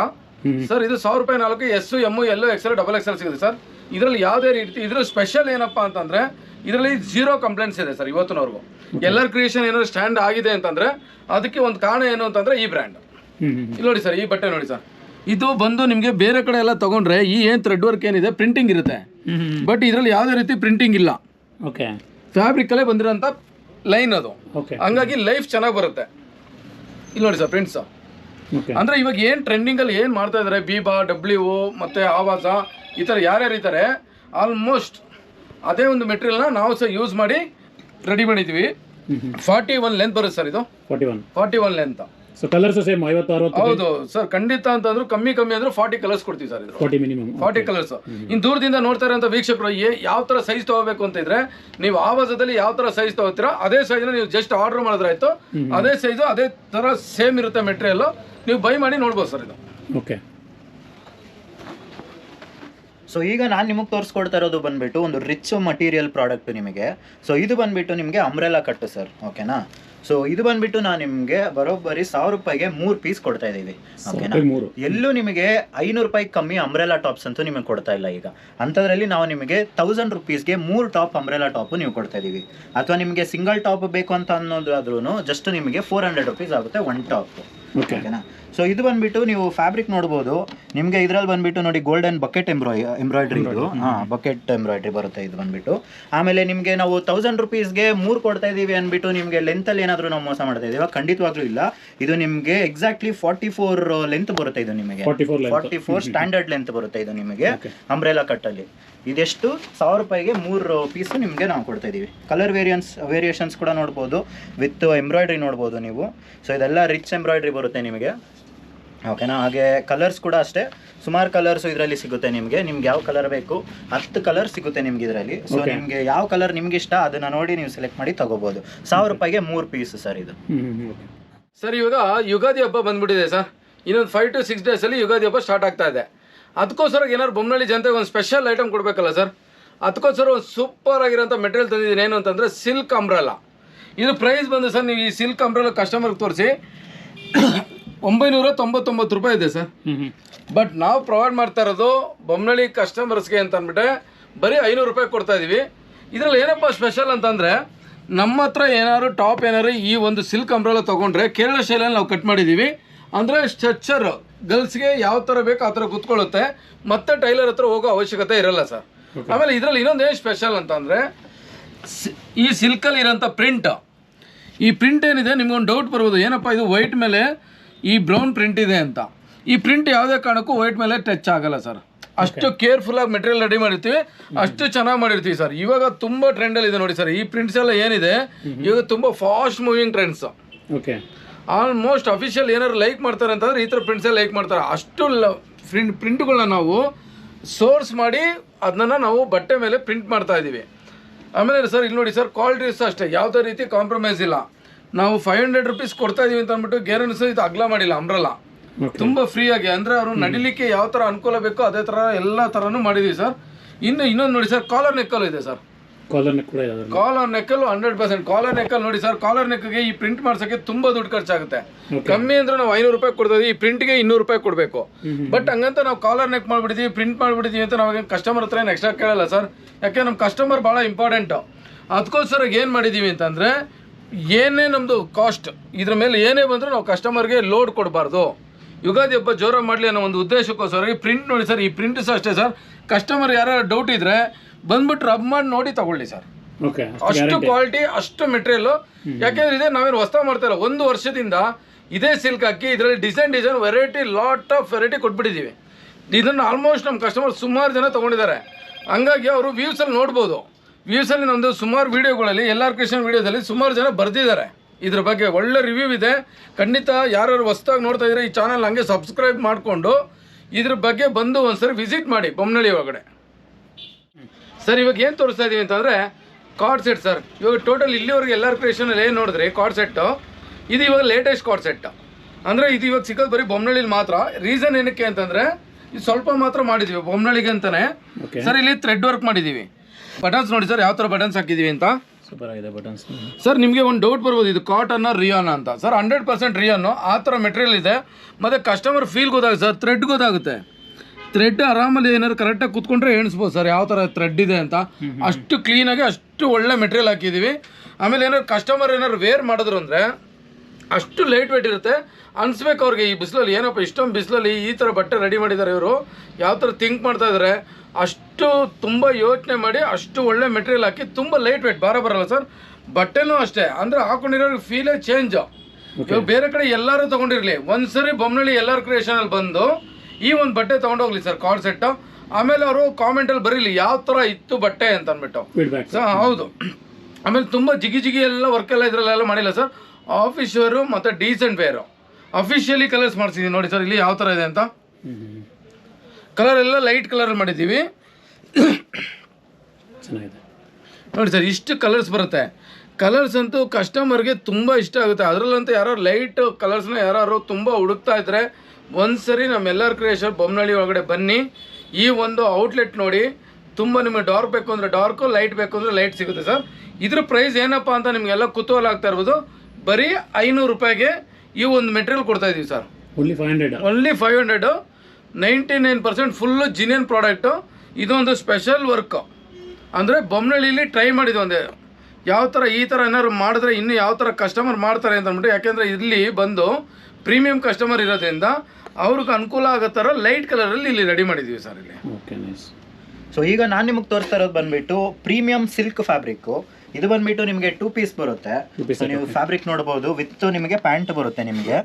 ಸರ್ ಇದು ಸಾವಿರ ರೂಪಾಯಿ ನಾಲ್ಕು S M L XL double XL ಸಿಗುತ್ತೆ ಸರ್. ಇದರಲ್ಲಿ ಯಾವುದೇ ರೀತಿ ಇದ್ರ ಸ್ಪೆಷಲ್ ಏನಪ್ಪ ಅಂತಂದ್ರೆ ಇದರಲ್ಲಿ ಜೀರೋ ಕಂಪ್ಲೇಂಟ್ಸ್ ಇದೆ ಸರ್ ಇವತ್ತಿನವರೆಗೂ. ಎಲ್ಲರ ಕ್ರಿಯೇಷನ್ ಏನಾದ್ರು ಸ್ಟ್ಯಾಂಡ್ ಆಗಿದೆ ಅಂತಂದ್ರೆ ಅದಕ್ಕೆ ಒಂದು ಕಾರಣ ಏನು ಅಂತಂದ್ರೆ ಈ ಬ್ರ್ಯಾಂಡ್ ಇಲ್ಲಿ ನೋಡಿ ಸರ್ ಈ ಬಟ್ಟೆ ನೋಡಿ ಸರ್. ಇದು ಬಂದು ನಿಮಗೆ ಬೇರೆ ಕಡೆ ಎಲ್ಲ ತಗೊಂಡ್ರೆ ಈ ಏನು ಥ್ರೆಡ್ ವರ್ಕ್ ಏನಿದೆ ಪ್ರಿಂಟಿಂಗ್ ಇರುತ್ತೆ. ಬಟ್ ಇದರಲ್ಲಿ ಯಾವುದೇ ರೀತಿ ಪ್ರಿಂಟಿಂಗ್ ಇಲ್ಲ. ಓಕೆ ಫ್ಯಾಬ್ರಿಕಲ್ಲೇ ಬಂದಿರೋಂಥ ಲೈನ್ ಅದು. ಓಕೆ ಹಂಗಾಗಿ ಲೈಫ್ ಚೆನ್ನಾಗಿ ಬರುತ್ತೆ. ಇಲ್ಲಿ ನೋಡಿ ಸರ್ ಪ್ರಿಂಟ್ಸ್ ಅಂದರೆ ಇವಾಗ ಏನು ಟ್ರೆಂಡಿಂಗಲ್ಲಿ ಏನು ಮಾಡ್ತಾ ಇದ್ದಾರೆ ಬೀಬಾ ಡಬ್ಲ್ಯೂ ಮತ್ತೆ ಆವಾಸ ಈ ಥರ ಯಾರ್ಯಾರು ಇದ್ದಾರೆ ಆಲ್ಮೋಸ್ಟ್ ಅದೇ ಒಂದು ಮೆಟೀರಿಯಲ್ನ ನಾವು ಸಹ ಯೂಸ್ ಮಾಡಿ ರೆಡಿ ಮಾಡಿದ್ವಿ. ಫಾರ್ಟಿ ಒನ್ ಲೆಂತ್ ಬರುತ್ತೆ ಸರ್ ಇದು. Forty one forty one length so colours same ಐವತ್ತು ಅರವತ್ತು ಹೌದು ಸರ್ ಖಂಡಿತ ಅಂತಂದ್ರು ಕಮ್ಮಿ ಕಮ್ಮಿ ಅಂದ್ರೆ ಫಾರ್ಟಿ ಕಲರ್ಸ್ ಕೊಡ್ತೀವಿ ಸರ್ ಇದು ಫಾರ್ಟಿ ಮಿನಿಮಮ್ ಫಾರ್ಟಿ ಕಲರ್ಸ್ ಇನ್ನು ದೂರದಿಂದ ನೋಡ್ತಾ ಇರೋಂಥ ವೀಕ್ಷಕರು ಏ ಯಾವ ಥರ ಸೈಜ್ ತಗೋಬೇಕು ಅಂತ ಇದ್ರೆ ನೀವು ಆವಾಸದಲ್ಲಿ ಯಾವ ಥರ ಸೈಜ್ ತಗೋತೀರಾ ಅದೇ ಸೈಜ್ನ ನೀವು ಜಸ್ಟ್ ಆರ್ಡರ್ ಮಾಡಿದ್ರಾಯ್ತು. ಅದೇ ಸೈಜು ಅದೇ ಥರ ಸೇಮ್ ಇರುತ್ತೆ ಮೆಟೀರಿಯಲ್ ನೀವು ಬೈ ಮಾಡಿ ನೋಡ್ಬೋದು ಸರ್ ಇದು. ಓಕೆ ಸೊ ಈಗ ನಾನು ನಿಮಗೆ ತೋರಿಸ್ಕೊಡ್ತಾ ಇರೋದು ಬಂದ್ಬಿಟ್ಟು ಒಂದು ರಿಚ್ ಮಟೀರಿಯಲ್ ಪ್ರಾಡಕ್ಟ್ ನಿಮಗೆ. ಸೊ ಇದು ಬಂದ್ಬಿಟ್ಟು ನಿಮಗೆ ಅಂಬ್ರೆಲಾ ಕಟ್ಟು ಸರ್ ಓಕೆನಾ ಸೊ ಇದು ಬಂದ್ಬಿಟ್ಟು ನಾನು ನಿಮಗೆ ಬರೋಬ್ಬರಿ ಸಾವಿರ ರೂಪಾಯಿಗೆ ಮೂರು ಪೀಸ್ ಕೊಡ್ತಾ ಇದ್ದೀವಿ. ಓಕೆನಾ ಮೂರು. ಎಲ್ಲೂ ನಿಮಗೆ ಐನೂರು ರೂಪಾಯಿ ಕಮ್ಮಿ ಅಂಬ್ರೆಲಾ ಟಾಪ್ಸ್ ಅಂತೂ ನಿಮಗೆ ಕೊಡ್ತಾ ಇಲ್ಲ ಈಗ. ಅಂಥದ್ರಲ್ಲಿ ನಾವು ನಿಮಗೆ ತೌಸಂಡ್ ರುಪೀಸ್ಗೆ ಮೂರು ಟಾಪ್ ಅಂಬ್ರೆಲಾ ಟಾಪ್ ನೀವು ಕೊಡ್ತಾ ಇದ್ದೀವಿ. ಅಥವಾ ನಿಮಗೆ ಸಿಂಗಲ್ ಟಾಪ್ ಬೇಕು ಅಂತ ಅನ್ನೋದಾದ್ರೂ ಜಸ್ಟ್ ನಿಮಗೆ ಫೋರ್ ಹಂಡ್ರೆಡ್ ರುಪೀಸ್ ಆಗುತ್ತೆ ಒನ್ ಟಾಪ್ ಓಕೆನಾ ಸೊ ಇದು ಬಂದ್ಬಿಟ್ಟು ನೀವು ಫ್ಯಾಬ್ರಿಕ್ ನೋಡ್ಬೋದು. ನಿಮಗೆ ಇದ್ರಲ್ಲಿ ಬಂದ್ಬಿಟ್ಟು ನೋಡಿ ಗೋಲ್ಡನ್ ಬಕೆಟ್ ಎಂಬ್ರಾಯ್ ಎಂಬ್ರಾಯ್ಡ್ರಿ ಇದು. ಹಾಂ ಬಕೆಟ್ ಎಂಬ್ರಾಯ್ಡ್ರಿ ಬರುತ್ತೆ ಇದು ಬಂದ್ಬಿಟ್ಟು. ಆಮೇಲೆ ನಿಮಗೆ ನಾವು ತೌಸಂಡ್ ರುಪೀಸ್ಗೆ ಮೂರು ಕೊಡ್ತಾ ಇದ್ದೀವಿ ಅಂದ್ಬಿಟ್ಟು ನಿಮಗೆ ಲೆಂತಲ್ಲಿ ಏನಾದರೂ ನಾವು ಮೋಸ ಮಾಡ್ತಾ ಇದೀವ. ಖಂಡಿತವಾಗ್ಲೂ ಇಲ್ಲ. ಇದು ನಿಮಗೆ ಎಕ್ಸಾಕ್ಟ್ಲಿ ಫಾರ್ಟಿ ಫೋರ್ ಲೆಂತ್ ಬರುತ್ತೆ ಇದು ನಿಮಗೆ. ಫಾರ್ಟಿ ಫೋರ್ ಸ್ಟ್ಯಾಂಡರ್ಡ್ ಲೆಂತ್ ಬರುತ್ತೆ ಇದು ನಿಮಗೆ. ಅಂಬ್ರೆಲಾ ಕಟ್ಟಲ್ಲಿ ಇದೆಷ್ಟು? ಸಾವಿರ ರೂಪಾಯಿಗೆ ಮೂರು ಪೀಸು ನಿಮಗೆ ನಾವು ಕೊಡ್ತಾ ಇದ್ದೀವಿ ಕಲರ್ ವೇರಿಯನ್ಸ್ ವೇರಿಯೇಷನ್ಸ್ ಕೂಡ ನೋಡ್ಬೋದು. ವಿತ್ ಎಂಬ್ರಾಯ್ಡ್ರಿ ನೋಡ್ಬೋದು ನೀವು. ಸೊ ಇದೆಲ್ಲ ರಿಚ್ ಎಂಬ್ರಾಯ್ಡ್ರಿ ಬರುತ್ತೆ ನಿಮಗೆ. ಓಕೆನಾ ಹಾಗೆ ಕಲರ್ಸ್ ಕೂಡ ಅಷ್ಟೇ. ಸುಮಾರು ಕಲರ್ಸ್ ಇದರಲ್ಲಿ ಸಿಗುತ್ತೆ ನಿಮಗೆ. ನಿಮ್ಗೆ ಯಾವ ಕಲರ್ ಬೇಕು? ಹತ್ತು ಕಲರ್ ಸಿಗುತ್ತೆ ನಿಮ್ಗೆ ಇದರಲ್ಲಿ. ಸೊ ನಿಮ್ಗೆ ಯಾವ ಕಲರ್ ನಿಮ್ಗೆ ಇಷ್ಟ ಅದನ್ನ ನೋಡಿ ನೀವು ಸೆಲೆಕ್ಟ್ ಮಾಡಿ ತಗೋಬಹುದು ಸಾವಿರ ರೂಪಾಯಿಗೆ ಮೂರು ಪೀಸ್ ಸರ್ ಇದು. ಸರ್ ಇವಾಗ ಯುಗಾದಿ ಹಬ್ಬ ಬಂದ್ಬಿಟ್ಟಿದೆ ಸರ್. ಇನ್ನೊಂದು ಫೈವ್ ಟು ಸಿಕ್ಸ್ ಡೇಸಲ್ಲಿ ಯುಗಾದಿ ಹಬ್ಬ ಸ್ಟಾರ್ಟ್ ಆಗ್ತಾ ಇದೆ. ಅದಕ್ಕೋಸ್ಕರ ಏನಾದ್ರು ಬೊಮ್ಮನಹಳ್ಳಿ ಜನತೆಗೆ ಒಂದು ಸ್ಪೆಷಲ್ ಐಟಮ್ ಕೊಡಬೇಕಲ್ಲ ಸರ್ ಅದಕ್ಕೋಸ್ಕರ ಒಂದು ಸೂಪರ್ ಆಗಿರೋಂಥ ಮೆಟೀರಿಯಲ್ ತಂದಿದ್ದೀನಿ. ಏನು ಅಂತಂದರೆ ಸಿಲ್ಕ್ ಅಂಬ್ರಲ್ಲ ಇದು ಪ್ರೈಸ್ ಬಂದು ಸರ್ ನೀವು ಈ ಸಿಲ್ಕ್ ಅಂಬ್ರಲ್ಲ ಕಸ್ಟಮರ್ಗೆ ತೋರಿಸಿ ಒಂಬೈನೂರ ತೊಂಬತ್ತೊಂಬತ್ತು ರೂಪಾಯಿ ಇದೆ ಸರ್ ಬಟ್ ನಾವು ಪ್ರೊವೈಡ್ ಮಾಡ್ತಾ ಇರೋದು ಬೊಮ್ಮನಳ್ಳಿ ಕಸ್ಟಮರ್ಸ್ಗೆ ಅಂತ ಅಂದ್ಬಿಟ್ಟು ಬರೀ ಐನೂರು ರೂಪಾಯಿ ಕೊಡ್ತಾ ಇದ್ದೀವಿ ಇದರಲ್ಲಿ ಏನಪ್ಪ ಸ್ಪೆಷಲ್ ಅಂತಂದರೆ ನಮ್ಮ ಹತ್ರ ಏನಾದ್ರು ಟಾಪ್ ಏನಾದ್ರು ಈ ಒಂದು ಸಿಲ್ಕ್ ಅಂಬ್ರೆಲ್ಲ ತೊಗೊಂಡ್ರೆ ಕೇರಳ ಶೈಲಿಯಲ್ಲಿ ನಾವು ಕಟ್ ಮಾಡಿದ್ದೀವಿ ಅಂದರೆ ಸ್ಟ್ರಕ್ಚರ್ ಗರ್ಲ್ಸ್ಗೆ ಯಾವ ಥರ ಬೇಕು ಆ ಥರ ಕುತ್ಕೊಳ್ಳುತ್ತೆ ಮತ್ತೆ ಟೈಲರ್ ಹತ್ರ ಹೋಗೋ ಅವಶ್ಯಕತೆ ಇರಲ್ಲ ಸರ್. ಆಮೇಲೆ ಇದರಲ್ಲಿ ಇನ್ನೊಂದು ಏನು ಸ್ಪೆಷಲ್ ಅಂತಂದರೆ ಈ ಸಿಲ್ಕಲ್ಲಿ ಇರೋಂಥ ಪ್ರಿಂಟ್. ಈ ಪ್ರಿಂಟ್ ಏನಿದೆ ನಿಮ್ಗೊಂದು ಡೌಟ್ ಬರ್ಬೋದು. ಏನಪ್ಪ ಇದು ವೈಟ್ ಮೇಲೆ ಈ ಬ್ರೌನ್ ಪ್ರಿಂಟ್ ಇದೆ ಅಂತ. ಈ ಪ್ರಿಂಟ್ ಯಾವುದೇ ಕಾರಣಕ್ಕೂ ವೈಟ್ ಮೇಲೆ ಟಚ್ ಆಗಲ್ಲ ಸರ್. ಅಷ್ಟು ಕೇರ್ಫುಲ್ಲಾಗಿ ಮೆಟೀರಿಯಲ್ ರೆಡಿ ಮಾಡಿರ್ತೀವಿ. ಅಷ್ಟು ಚೆನ್ನಾಗಿ ಮಾಡಿರ್ತೀವಿ ಸರ್. ಇವಾಗ ತುಂಬ ಟ್ರೆಂಡಲ್ಲಿ ಇದೆ ನೋಡಿ ಸರ್. ಈ ಪ್ರಿಂಟ್ಸ್ ಎಲ್ಲ ಏನಿದೆ ಇವಾಗ ತುಂಬ fast moving trends okay almost official ಏನಾದ್ರು ಲೈಕ್ ಮಾಡ್ತಾರೆ ಅಂತಂದ್ರೆ ಈ ಥರ ಪ್ರಿಂಟ್ಸೇ ಲೈಕ್ ಮಾಡ್ತಾರೆ. ಅಷ್ಟು ಪ್ರಿಂಟ್ ಪ್ರಿಂಟ್ಗಳನ್ನ ನಾವು ಸೋರ್ಸ್ ಮಾಡಿ ಅದನ್ನ ನಾವು ಬಟ್ಟೆ ಮೇಲೆ ಪ್ರಿಂಟ್ ಮಾಡ್ತಾ ಇದ್ದೀವಿ. ಆಮೇಲೆ ಸರ್ ಇಲ್ಲಿ ನೋಡಿ ಸರ್ ಕ್ವಾಲಿಟೀಸ್ ಅಷ್ಟೇ. ಯಾವುದೇ ರೀತಿ ಕಾಂಪ್ರಮೈಸ್ ಇಲ್ಲ. ನಾವು ಫೈವ್ ಹಂಡ್ರೆಡ್ ರುಪೀಸ್ ಕೊಡ್ತಾ ಇದೀವಿ ಅಂತ ಅಂದ್ಬಿಟ್ಟು ಗ್ಯಾರಂಟಿ ಇದು ಅಗ್ಲ ಮಾಡಿಲ್ಲ ಅಂಬ್ರಲ್ಲ ತುಂಬ ಫ್ರೀಯಾಗಿ ಅಂದರೆ ಅವರು ನಡಿಲಿಕ್ಕೆ ಯಾವ ಥರ ಅನುಕೂಲ ಬೇಕೋ ಅದೇ ಥರ ಎಲ್ಲ ಥರನೂ ಮಾಡಿದ್ದೀವಿ ಸರ್. ಇನ್ನು ಇನ್ನೊಂದು ನೋಡಿ ಸರ್ ಕಾಲರ್ ನೆಕ್ಕಲ್ಲೂ ಇದೆ ಸರ್. ಕಾಲರ್ ನೆಕ್ ಕೂಡ ಇದೆ ಕಾಲರ್ ನೆಕ್ಕಲ್ಲೂ ಹಂಡ್ರೆಡ್ ಪರ್ಸೆಂಟ್ ಕಾಲರ್ ನೆಕ್ಕಲ್ಲಿ ನೋಡಿ ಸರ್ ಕಾಲರ್ ನೆಕ್ಗೆ ಈ ಪ್ರಿಂಟ್ ಮಾಡ್ಸೋಕ್ಕೆ ತುಂಬ ದುಡ್ಡು ಖರ್ಚಾಗುತ್ತೆ. ಕಮ್ಮಿ ಅಂದ್ರೆ ನಾವು ಐನೂರು ರೂಪಾಯಿ ಕೊಡ್ತೀವಿ ಈ ಪ್ರಿಂಟ್ಗೆ ಇನ್ನೂರು ರೂಪಾಯಿ ಕೊಡಬೇಕು. ಬಟ್ ಹಂಗಂತ ನಾವು ಕಾಲರ್ ನೆಕ್ ಮಾಡ್ಬಿಡ್ತೀವಿ ಪ್ರಿಂಟ್ ಮಾಡ್ಬಿಡ್ತೀವಿ ಅಂತ ನಾವು ಕಸ್ಟಮರ್ ಹತ್ರ ಏನು ಎಕ್ಸ್ಟ್ರಾ ಕೇಳಲ್ಲ ಸರ್ ಯಾಕೆ ನಮ್ಮ ಕಸ್ಟಮರ್ ಭಾಳ ಇಂಪಾರ್ಟೆಂಟು ಅದಕ್ಕೋಸ್ಕರ ಏನು ಮಾಡಿದ್ದೀವಿ ಅಂತಂದರೆ ಏನೇ ನಮ್ಮದು ಕಾಸ್ಟ್ ಇದ್ರ ಮೇಲೆ ಏನೇ ಬಂದರೂ ನಾವು ಕಸ್ಟಮರ್ಗೆ ಲೋಡ್ ಕೊಡಬಾರ್ದು. ಯುಗಾದಿ ಹಬ್ಬ ಜೋರ ಮಾಡಲಿ ಅನ್ನೋ ಒಂದು ಉದ್ದೇಶಕ್ಕೋಸ್ಕರ ಈ ಪ್ರಿಂಟ್ ನೋಡಿ ಸರ್ ಈ ಪ್ರಿಂಟ್ ಸಹ ಅಷ್ಟೇ ಸರ್ ಕಸ್ಟಮರ್ ಯಾರು ಡೌಟ್ ಇದ್ರೆ ಬಂದ್ಬಿಟ್ಟು ರಬ್ ಮಾಡಿ ನೋಡಿ ತಗೊಳ್ಳಿ ಸರ್. ಓಕೆ ಅಷ್ಟು ಕ್ವಾಲಿಟಿ ಅಷ್ಟು ಮೆಟೀರಿಯಲ್ ಯಾಕೆಂದ್ರೆ ಇದೆ ನಾವೇನು ಹೊಸ ಮಾಡ್ತಾ ಇಲ್ಲ ಒಂದು ವರ್ಷದಿಂದ ಇದೇ ಸಿಲ್ಕ್ ಹಾಕಿ ಇದರಲ್ಲಿ design design variety lot of variety ಕೊಟ್ಬಿಟ್ಟಿದ್ದೀವಿ ಇದನ್ನು ಆಲ್ಮೋಸ್ಟ್ ನಮ್ಮ ಕಸ್ಟಮರ್ ಸುಮಾರು ಜನ ತೊಗೊಂಡಿದ್ದಾರೆ. ಹಂಗಾಗಿ ಅವರು ವ್ಯೂಸಲ್ಲಿ ನೋಡ್ಬೋದು. ವ್ಯೂಸಲ್ಲಿ ನಮ್ಮದು ಸುಮಾರು ವೀಡಿಯೋಗಳಲ್ಲಿ ಎಲ್ ಆರ್ ಕೃಷ್ಣ ವೀಡಿಯೋದಲ್ಲಿ ಸುಮಾರು ಜನ ಬರೆದಿದ್ದಾರೆ. ಇದ್ರ ಬಗ್ಗೆ ಒಳ್ಳೆ ರಿವ್ಯೂ ಇದೆ. ಖಂಡಿತ ಯಾರು ಹೊಸ್ದಾಗಿ ನೋಡ್ತಾ ಇದ್ರೆ ಈ ಚಾನಲ್ ಹಂಗೆ ಸಬ್ಸ್ಕ್ರೈಬ್ ಮಾಡಿಕೊಂಡು ಇದ್ರ ಬಗ್ಗೆ ಬಂದು ಒಂದ್ಸರಿ ವಿಸಿಟ್ ಮಾಡಿ ಬೊಮ್ಮನಳ್ಳಿ ಒಳಗಡೆ. ಸರ್ ಇವಾಗ ಏನು ತೋರಿಸ್ತಾ ಇದೀವಿ ಅಂತಂದರೆ ಕಾರ್ಡ್ ಸೆಟ್ ಸರ್ ಇವಾಗ ಟೋಟಲ್ ಇಲ್ಲಿವರೆಗೆ ಎಲ್ಲರ ಕ್ರಿಯೇಷನಲ್ಲಿ ಏನು ನೋಡಿದ್ರಿ? ಕಾರ್ಡ್ ಸೆಟ್ಟು ಇದು ಇವಾಗ ಲೇಟೆಸ್ಟ್ ಕಾರ್ಡ್ ಸೆಟ್ ಅಂದರೆ ಇದು ಇವಾಗ ಸಿಗೋದು ಬರೀ ಬೊಮ್ಮನಳ್ಳಿಲಿ ಮಾತ್ರ. ರೀಸನ್ ಏನಕ್ಕೆ ಅಂತಂದರೆ ಇದು ಸ್ವಲ್ಪ ಮಾತ್ರ ಮಾಡಿದ್ದೀವಿ ಬೊಮ್ಮನಳ್ಳಿಗೆ ಅಂತಾನೆ. ಸರ್ ಇಲ್ಲಿ ಥ್ರೆಡ್ ವರ್ಕ್ ಮಾಡಿದ್ದೀವಿ ಬಟನ್ಸ್ ನೋಡಿ ಸರ್ ಯಾವ ಥರ ಬಟನ್ಸ್ ಹಾಕಿದ್ದೀವಿ ಅಂತ. ಸೂಪರ್ ಆಗಿದೆ ಬಟನ್ಸ್ ಸರ್ ನಿಮಗೆ ಒಂದು ಡೌಟ್ ಬರ್ಬೋದು ಇದು ಕಾಟನ್ ರಿಯಾನ್ ಅಂತ. ಸರ್ ಹಂಡ್ರೆಡ್ ಪರ್ಸೆಂಟ್ ರಿಯಾನು ಆ ಥರ ಮೆಟೀರಿಯಲ್ ಇದೆ. ಮತ್ತು ಕಸ್ಟಮರ್ ಫೀಲ್ ಗೊತ್ತಾಗುತ್ತೆ. ಸರ್ ಥ್ರೆಡ್ ಗೊತ್ತಾಗುತ್ತೆ. ಥ್ರೆಡ್ ಆರಾಮಲ್ಲಿ ಏನಾದ್ರು ಕರೆಕ್ಟಾಗಿ ಕುತ್ಕೊಂಡ್ರೆ ಎಣಿಸ್ಬೋದು ಸರ್ ಯಾವ ಥರ ಥ್ರೆಡ್ ಇದೆ ಅಂತ. ಅಷ್ಟು ಕ್ಲೀನಾಗಿ ಅಷ್ಟು ಒಳ್ಳೆ ಮೆಟೀರಿಯಲ್ ಹಾಕಿದ್ದೀವಿ ಆಮೇಲೆ ಏನಾದ್ರು ಕಸ್ಟಮರ್ ಏನಾದ್ರು ವೇರ್ ಮಾಡಿದ್ರು ಅಂದರೆ ಅಷ್ಟು ಲೈಟ್ ವೇಟ್ ಇರುತ್ತೆ. ಅನ್ಸ್ಬೇಕು ಅವ್ರಿಗೆ ಈ ಬಿಸಿಲಲ್ಲಿ. ಏನಪ್ಪ ಇಷ್ಟೊಂದು ಬಿಸಿಲಲ್ಲಿ ಈ ಥರ ಬಟ್ಟೆ ರೆಡಿ ಮಾಡಿದ್ದಾರೆ ಇವರು? ಯಾವ ಥರ ಥಿಂಕ್ ಮಾಡ್ತಾ ಇದ್ದಾರೆ ಅಷ್ಟು ತುಂಬ ಯೋಚನೆ ಮಾಡಿ ಅಷ್ಟು ಒಳ್ಳೆ ಮೆಟೀರಿಯಲ್ ಹಾಕಿ ತುಂಬ ಲೈಟ್ ವೇಟ್ ಭಾರ ಬರಲ್ಲ ಸರ್. ಬಟ್ಟೆನೂ ಅಷ್ಟೇ. ಅಂದರೆ ಹಾಕೊಂಡಿರೋರಿಗೆ ಫೀಲೇ ಚೇಂಜ್ ಇವಾಗ ಬೇರೆ ಕಡೆ ಎಲ್ಲರೂ ತೊಗೊಂಡಿರಲಿ. ಒಂದ್ಸರಿ ಬೊಮ್ಮನಳ್ಳಿ ಎಲ್ಲರ ಕ್ರಿಯೇಷನಲ್ಲಿ ಬಂದು ಈ ಒಂದು ಬಟ್ಟೆ ತೊಗೊಂಡೋಗ್ಲಿ ಸರ್ ಕಾರ್ಡ್ ಸೆಟ್ಟು ಆಮೇಲೆ ಅವರು ಕಾಮೆಂಟಲ್ಲಿ ಬರೀಲಿ ಯಾವ ಥರ ಇತ್ತು ಬಟ್ಟೆ? ಅಂತ ಅಂದ್ಬಿಟ್ಟು ಸರ್ ಹೌದು. ಆಮೇಲೆ ತುಂಬ ಜಿಗಿ ಜಿಗಿ ಎಲ್ಲ ವರ್ಕೆಲ್ಲ ಎಲ್ಲ ಇದರಲ್ಲೆಲ್ಲ ಮಾಡಿಲ್ಲ ಸರ್. ಆಫೀಸ್ ವೇರು ಮತ್ತು ಡೀಸೆಂಟ್ ವೇರು ಅಫಿಷಿಯಲಿ ಕಲರ್ಸ್ ಮಾಡಿಸಿದ್ದೀವಿ ನೋಡಿ ಸರ್ ಇಲ್ಲಿ ಯಾವ ಥರ ಇದೆ ಅಂತ? ಕಲರ್ ಎಲ್ಲ ಲೈಟ್ ಕಲರ್ ಮಾಡಿದ್ದೀವಿ. ಚೆನ್ನಾಗಿದೆ. ನೋಡಿ ಸರ್ ಇಷ್ಟು ಕಲರ್ಸ್ ಬರುತ್ತೆ. ಕಲರ್ಸ್ ಅಂತೂ ಕಸ್ಟಮರ್ಗೆ ತುಂಬ ಇಷ್ಟ ಆಗುತ್ತೆ. ಅದರಲ್ಲಂತೂ ಯಾರೋ ಲೈಟ್ ಕಲರ್ಸ್ನ ಯಾರು ತುಂಬ ಹುಡುಕ್ತಾ ಇದ್ರೆ ಒಂದ್ಸರಿ ನಮ್ಮೆಲ್ಲರ ಕ್ರಿಯೇಷನ್ ಬೊಮ್ಮನಹಳ್ಳಿ ಒಳಗಡೆ ಬನ್ನಿ. ಈ ಒಂದು ಔಟ್ಲೆಟ್ ನೋಡಿ ತುಂಬ ನಿಮಗೆ ಡಾರ್ಕ್ ಬೇಕು ಅಂದರೆ ಡಾರ್ಕು ಲೈಟ್ ಬೇಕು ಅಂದರೆ ಲೈಟ್ ಸಿಗುತ್ತೆ ಸರ್ ಇದ್ರ ಪ್ರೈಸ್ ಏನಪ್ಪ ಅಂತ ನಿಮಗೆಲ್ಲ ಕುತೂಹಲ ಆಗ್ತಾ ಇರ್ಬೋದು. ಬರೀ ಐನೂರು ರೂಪಾಯಿಗೆ ಈ ಒಂದು ಮೆಟೀರಿಯಲ್ ಕೊಡ್ತಾ ಇದ್ದೀವಿ sir only five hundred only five hundred ninety nine percent full genuine product ಇದೊಂದು ಸ್ಪೆಷಲ್ ವರ್ಕು ಅಂದರೆ ಬೊಮ್ಮನಹಳ್ಳಿಲಿ ಟ್ರೈ ಮಾಡಿದ್ದು ಒಂದೇ. ಯಾವ ಥರ ಈ ಥರ ಏನಾದ್ರು ಮಾಡಿದ್ರೆ ಇನ್ನೂ ಯಾವ ಥರ ಕಸ್ಟಮರ್ ಮಾಡ್ತಾರೆ ಅಂತ ಅಂದ್ಬಿಟ್ಟು ಯಾಕೆಂದರೆ ಇಲ್ಲಿ ಬಂದು ಪ್ರೀಮಿಯಂ ಕಸ್ಟಮರ್ ಇರೋದ್ರಿಂದ ಅವ್ರಿಗೆ ಅನುಕೂಲ ಆಗೋ ಥರ ಲೈಟ್ ಕಲರಲ್ಲಿ ಇಲ್ಲಿ ರೆಡಿ ಮಾಡಿದ್ದೀವಿ ಸರ್ ಇಲ್ಲಿ. ಓಕೆ ನೈಸ್ ಸೊ ಈಗ ನಾನು ನಿಮಗೆ ತೋರಿಸ್ತಾ ಇರೋದು ಬಂದ್ಬಿಟ್ಟು ಪ್ರೀಮಿಯಂ ಸಿಲ್ಕ್ ಫ್ಯಾಬ್ರಿಕ್ ಇದು ಬಂದ್ಬಿಟ್ಟು ನಿಮಗೆ ಟೂ ಪೀಸ್ ಬರುತ್ತೆ. ನೀವು ಫ್ಯಾಬ್ರಿಕ್ ನೋಡಬಹುದು ವಿತ್ ನಿಮಗೆ ಪ್ಯಾಂಟ್ ಬರುತ್ತೆ ನಿಮಗೆ.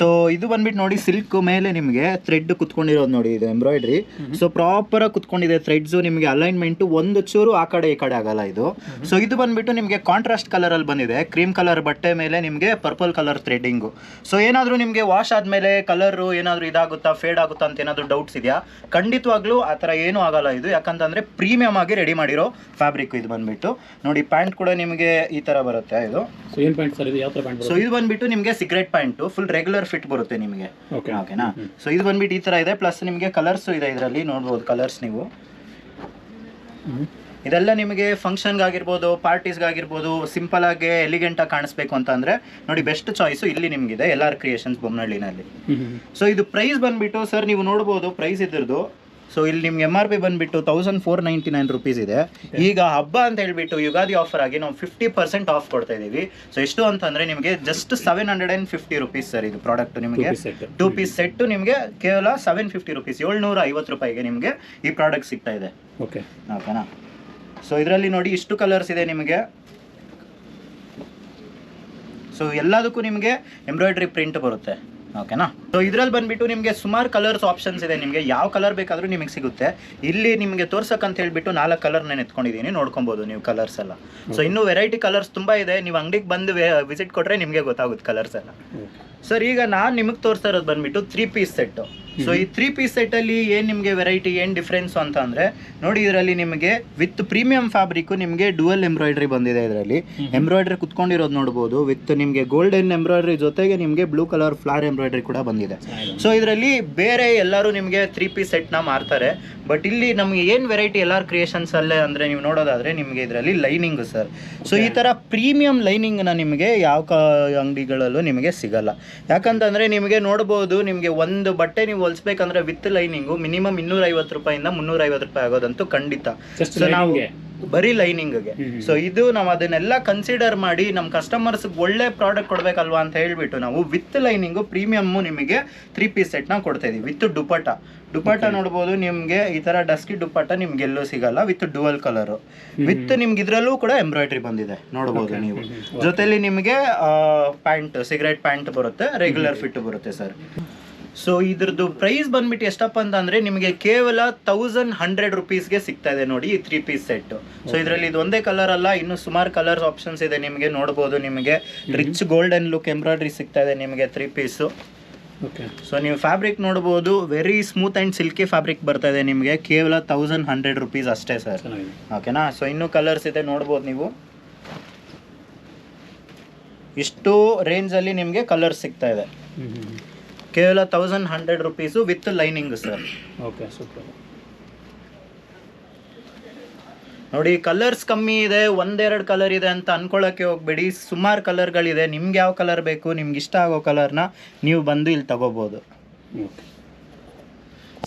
ಸೊ ಇದು ಬಂದ್ಬಿಟ್ಟು ನೋಡಿ ಸಿಲ್ಕ್ ಮೇಲೆ ನಿಮಗೆ ಥ್ರೆಡ್ ಕುತ್ಕೊಂಡಿರೋದು ನೋಡಿ ಇದು ಎಂಬ್ರಾಯ್ಡ್ರಿ ಸೊ ಪ್ರಾಪರ್ ಆಗಿ ಕುತ್ಕೊಂಡಿದೆ ಥ್ರೆಡ್ಸ್ ನಿಮಗೆ ಅಲೈನ್ಮೆಂಟ್ ಒಂದು ಚೂರು ಆ ಕಡೆ ಈ ಕಡೆ ಆಗಲ್ಲ ಇದು. ಸೊ ಇದು ಬಂದ್ಬಿಟ್ಟು ನಿಮಗೆ ಕಾಂಟ್ರಾಸ್ಟ್ ಕಲರ್ ಅಲ್ಲಿ ಬಂದಿದೆ. ಕ್ರೀಮ್ ಕಲರ್ ಬಟ್ಟೆ ಮೇಲೆ ನಿಮಗೆ ಪರ್ಪಲ್ ಕಲರ್ ಥ್ರೆಡಿಂಗು ಸೊ ಏನಾದರೂ ನಿಮಗೆ ವಾಶ್ ಆದ್ಮೇಲೆ ಕಲರ್ ಏನಾದರೂ ಇದಾಗುತ್ತಾ ಫೇಡ್ ಆಗುತ್ತಾ ಅಂತ ಏನಾದರೂ ಡೌಟ್ಸ್ ಇದೆಯಾ? ಖಂಡಿತವಾಗ್ಲೂ ಆ ಥರ ಏನೂ ಆಗಲ್ಲ ಇದು. ಯಾಕಂತಂದ್ರೆ ಪ್ರೀಮಿಯಂ ಆಗಿ ರೆಡಿ ಮಾಡಿರೋ ಫ್ಯಾಬ್ರಿಕ್ ಇದು ಬಂದ್ಬಿಟ್ಟು. ನೋಡಿ ಪ್ಯಾಂಟ್ ಕೂಡ ನಿಮಗೆ ಈ ತರ ಬರುತ್ತೆ ಇದು. ಸೊ ಏನು ಪ್ಯಾಂಟ್ ಸರ್ ಇದು? ಯಾವ ಥರ ಪ್ಯಾಂಟ್ ಸೊ ಇದು ಬಂದ್ಬಿಟ್ಟು ನಿಮಗೆ cigarette pant full regular fit ಬರುತ್ತೆ ನಿಮಗೆ. ಓಕೆ ಓಕೆನಾ ಸೊ ಇದು ಬಂದ್ಬಿಟ್ಟು ಈ ತರ ಇದೆ ಪ್ಲಸ್ ನಿಮಗೆ ಕಲರ್ಸ್ ಇದೆ ಇದರಲ್ಲಿ ನೋಡ್ಬೋದು ಕಲರ್ಸ್ ನೀವು. ಇದೆಲ್ಲ ನಿಮಗೆ ಫಂಕ್ಷನ್ಗಾಗಿರ್ಬೋದು ಪಾರ್ಟೀಸ್ಗಾಗಿರ್ಬೋದು ಸಿಂಪಲ್ ಆಗಿ ಎಲಿಗೆಂಟ್ ಆಗಿ ಕಾಣಿಸ್ಬೇಕು ಅಂತ ಅಂದ್ರೆ ನೋಡಿ ಬೆಸ್ಟ್ ಚಾಯ್ಸ್ ಇಲ್ಲಿ ನಿಮಗಿದೆ ಎಲ್ ಆರ್ ಕ್ರಿಯೇಷನ್ಸ್ ಬೊಮ್ಮನಹಳ್ಳಿನಲ್ಲಿ ಸೊ ಇದು ಪ್ರೈಸ್ ಬಂದ್ಬಿಟ್ಟು ಸರ್ ನೀವು ನೋಡ್ಬೋದು ಪ್ರೈಸ್ ಇದ್ರದ್ದು ಸೊ ಇಲ್ಲಿ ನಿಮ್ಗೆ ಎಂ ಆರ್ ಪಿ ಬಂದ್ಬಿಟ್ಟು thousand four ninety nine rupees ಇದೆ ಈಗ ಹಬ್ಬ ಅಂತ ಹೇಳ್ಬಿಟ್ಟು ಯುಗಾದಿ ಆಫರ್ ಆಗಿ ನಾವು ಫಿಫ್ಟಿ ಪರ್ಸೆಂಟ್ ಆಫ್ ಕೊಡ್ತಾ ಇದೀವಿ. ಸೊ ಎಷ್ಟು ಅಂತಂದ್ರೆ ನಿಮಗೆ just seven hundred and fifty rupees sir ಇದು ಪ್ರಾಡಕ್ಟ್ ನಿಮಗೆ. ಟೂ ಪೀಸ್ ಸೆಟ್ ನಿಮಗೆ ಕೇವಲ ಸೆವೆನ್ ಫಿಫ್ಟಿ ರುಪೀಸ್ ಏಳ್ನೂರ ಐವತ್ತು ರೂಪಾಯಿಗೆ ನಿಮಗೆ ಈ ಪ್ರಾಡಕ್ಟ್ ಸಿಗ್ತಾ ಇದೆ. ಓಕೆ ಓಕೆನಾ? ಸೊ ಇದರಲ್ಲಿ ನೋಡಿ ಇಷ್ಟು ಕಲರ್ಸ್ ಇದೆ ನಿಮಗೆ. ಸೊ ಎಲ್ಲದಕ್ಕೂ ನಿಮಗೆ ಎಂಬ್ರಾಯ್ಡ್ರಿ ಪ್ರಿಂಟ್ ಬರುತ್ತೆ. ಓಕೆನಾ ಸೊ ಇದರಲ್ಲಿ ಬಂದ್ಬಿಟ್ಟು ನಿಮಗೆ ಸುಮಾರು ಕಲರ್ಸ್ ಆಪ್ಷನ್ಸ್ ಇದೆ. ನಿಮಗೆ ಯಾವ ಕಲರ್ ಬೇಕಾದರೂ ನಿಮಗೆ ಸಿಗುತ್ತೆ. ಇಲ್ಲಿ ನಿಮಗೆ ತೋರ್ಸಕ್ಕಂತ ಹೇಳ್ಬಿಟ್ಟು ನಾಲ್ಕು ಕಲರ್ ನಾನು ಎತ್ಕೊಂಡಿದ್ದೀನಿ. ನೋಡ್ಕೊಬೋದು ನೀವು ಕಲರ್ಸ್ ಎಲ್ಲ. ಸೊ ಇನ್ನೂ ವೆರೈಟಿ ಕಲರ್ಸ್ ತುಂಬ ಇದೆ. ನೀವು ಅಂಗಡಿಗೆ ಬಂದು ವಿಸಿಟ್ ಕೊಟ್ಟರೆ ನಿಮಗೆ ಗೊತ್ತಾಗುತ್ತೆ ಕಲರ್ಸ್ ಎಲ್ಲ. ಸರ್ ಈಗ ನಾನು ನಿಮಗೆ ತೋರಿಸ್ತಾ ಇರೋದು ಬಂದ್ಬಿಟ್ಟು ತ್ರೀ ಪೀಸ್ ಸೆಟ್ ಸೊ ಈ ತ್ರೀ ಪೀಸ್ ಸೆಟ್ ಅಲ್ಲಿ ಏನ್ ನಿಮಗೆ ವೆರೈಟಿ ಏನ್ ಡಿಫ್ರೆನ್ಸ್ ಅಂತ ಅಂದ್ರೆ ನೋಡಿ ಇದರಲ್ಲಿ ನಿಮಗೆ ವಿತ್ ಪ್ರೀಮಿಯಂ ಫ್ಯಾಬ್ರಿಕ್ ನಿಮಗೆ ಡುವಲ್ ಎಂಬ್ರಾಯ್ಡ್ರಿ ಬಂದಿದೆ ಇದರಲ್ಲಿ. ಎಂಬ್ರಾಯ್ಡ್ರಿ ಕುತ್ಕೊಂಡಿರೋದು ನೋಡಬಹುದು ವಿತ್ ನಿಮಗೆ ಗೋಲ್ಡನ್ ಎಂಬ್ರಾಯ್ಡ್ರಿ ಜೊತೆಗೆ ನಿಮಗೆ ಬ್ಲೂ ಕಲರ್ ಫ್ಲಾರ್ ಎಂಬ್ರಾಯ್ಡ್ರಿ ಕೂಡ ಬಂದಿದೆ. ಸೊ ಇದರಲ್ಲಿ ಬೇರೆ ಎಲ್ಲರೂ ನಿಮಗೆ ತ್ರೀ ಪೀಸ್ ಸೆಟ್ನ ಮಾರ್ತಾರೆ. ಬಟ್ ಇಲ್ಲಿ ನಮಗೆ ಏನು ವೆರೈಟಿ ಎಲ್ ಆರ್ ಕ್ರಿಯೇಷನ್ಸ್ ಅಲ್ಲೇ ಅಂದರೆ ನೀವು ನೋಡೋದಾದರೆ ನಿಮಗೆ ಇದರಲ್ಲಿ ಲೈನಿಂಗ್ ಸರ್ ಸೊ ಈ ಥರ ಪ್ರೀಮಿಯಂ ಲೈನಿಂಗ್ನ ನಿಮಗೆ ಯಾವ ಕ ಅಂಗಡಿಗಳಲ್ಲೂ ನಿಮಗೆ ಸಿಗಲ್ಲ. ಯಾಕಂತಂದರೆ ನಿಮಗೆ ನೋಡ್ಬೋದು ನಿಮಗೆ ಒಂದು ಬಟ್ಟೆ ನೀವು ಹೊಲಿಸ್ಬೇಕಂದ್ರೆ ವಿತ್ ಲೈನಿಂಗು ಮಿನಿಮಮ್ ಇನ್ನೂರೈವತ್ತು ರೂಪಾಯಿಂದ ಮುನ್ನೂರೈವತ್ತು ರೂಪಾಯಿ ಆಗೋದಂತೂ ಖಂಡಿತ. ಸೊ ನಾವು ಬರೀ ಲೈನಿಂಗ್ಗೆ. ಸೊ ಇದು ನಾವು ಅದನ್ನೆಲ್ಲ ಕನ್ಸಿಡರ್ ಮಾಡಿ ನಮ್ಮ ಕಸ್ಟಮರ್ಸ್ ಒಳ್ಳೆ ಪ್ರಾಡಕ್ಟ್ ಕೊಡ್ಬೇಕಲ್ವಾ ಅಂತ ಹೇಳ್ಬಿಟ್ಟು ನಾವು ವಿತ್ ಲೈನಿಂಗು ಪ್ರೀಮಿಯಮ್ಮು ನಿಮಗೆ ತ್ರೀ ಪೀಸ್ ಸೆಟ್ನ ಕೊಡ್ತಾ ಇದೀವಿ ವಿತ್ ದುಪಟ್ಟ ದುಪಟ್ಟ ನೋಡ್ಬೋದು ನಿಮಗೆ ಈ ತರ ಡಸ್ಕಿ ದುಪ್ಪಟ್ಟ ನಿಮ್ಗೆ ಎಲ್ಲೂ ಸಿಗಲ್ಲ ವಿತ್ ಡುವಲ್ ಕಲರ್ ವಿತ್ ನಿಮ್ಗೆ ಇದ್ರಲ್ಲೂ ಕೂಡ ಎಂಬ್ರಾಯ್ಡ್ರಿ ಬಂದಿದೆ ನೋಡ್ಬೋದು ನೀವು. ಜೊತೆಲಿ ನಿಮಗೆ ಪ್ಯಾಂಟ್ ಸಿಗರೇಟ್ ಪ್ಯಾಂಟ್ ಬರುತ್ತೆ ರೆಗ್ಯುಲರ್ ಫಿಟ್ ಬರುತ್ತೆ ಸರ್ ಸೊ ಇದ್ರದ್ದು ಪ್ರೈಸ್ ಬಂದ್ಬಿಟ್ಟು ಎಷ್ಟಪ್ಪ ಅಂತಂದ್ರೆ ನಿಮಗೆ ಕೇವಲ ತೌಸಂಡ್ ಹಂಡ್ರೆಡ್ ರುಪೀಸ್ಗೆ ಸಿಗ್ತಾ ಇದೆ ನೋಡಿ ಈ ತ್ರೀ ಪೀಸ್ ಸೆಟ್ ಸೊ ಇದರಲ್ಲಿ ಇದು ಒಂದೇ ಕಲರ್ ಅಲ್ಲ ಇನ್ನು ಸುಮಾರು ಕಲರ್ಸ್ ಆಪ್ಷನ್ಸ್ ಇದೆ ನಿಮಗೆ ನೋಡಬಹುದು ನಿಮಗೆ. ರಿಚ್ ಗೋಲ್ಡನ್ ಲುಕ್ ಎಂಬ್ರಾಯ್ಡ್ರಿ ಸಿಗ್ತಾ ಇದೆ ನಿಮಗೆ ತ್ರೀ ಪೀಸು ಓಕೆ ಸೊ ನೀವು ಫ್ಯಾಬ್ರಿಕ್ ನೋಡ್ಬೋದು very smooth and silky fabric ಬರ್ತಾ ಇದೆ ನಿಮಗೆ. ಕೇವಲ ತೌಸಂಡ್ ಹಂಡ್ರೆಡ್ ರುಪೀಸ್ ಅಷ್ಟೇ ಸರ್ ಓಕೆನಾ ಸೊ ಇನ್ನೂ ಕಲರ್ಸ್ ಇದೆ ನೋಡ್ಬೋದು ನೀವು. ಇಷ್ಟು ರೇಂಜಲ್ಲಿ ನಿಮಗೆ ಕಲರ್ಸ್ ಸಿಗ್ತಾ ಇದೆ. ಕೇವಲ thousand hundred rupees with lining sir okay super ನೋಡಿ ಕಲರ್ಸ್ ಕಮ್ಮಿ ಇದೆ ಒಂದೆರಡು ಕಲರ್ ಇದೆ ಅಂತ ಅನ್ಕೊಳ್ಳೋಕ್ಕೆ ಹೋಗ್ಬೇಡಿ. ಸುಮಾರು ಕಲರ್ಗಳಿದೆ ನಿಮ್ಗೆ ಯಾವ ಕಲರ್ ಬೇಕು ನಿಮ್ಗೆ ಇಷ್ಟ ಆಗೋ ಕಲರ್ನ ನೀವು ಬಂದು ಇಲ್ಲಿ ತಗೋಬೋದು. ಓಕೆ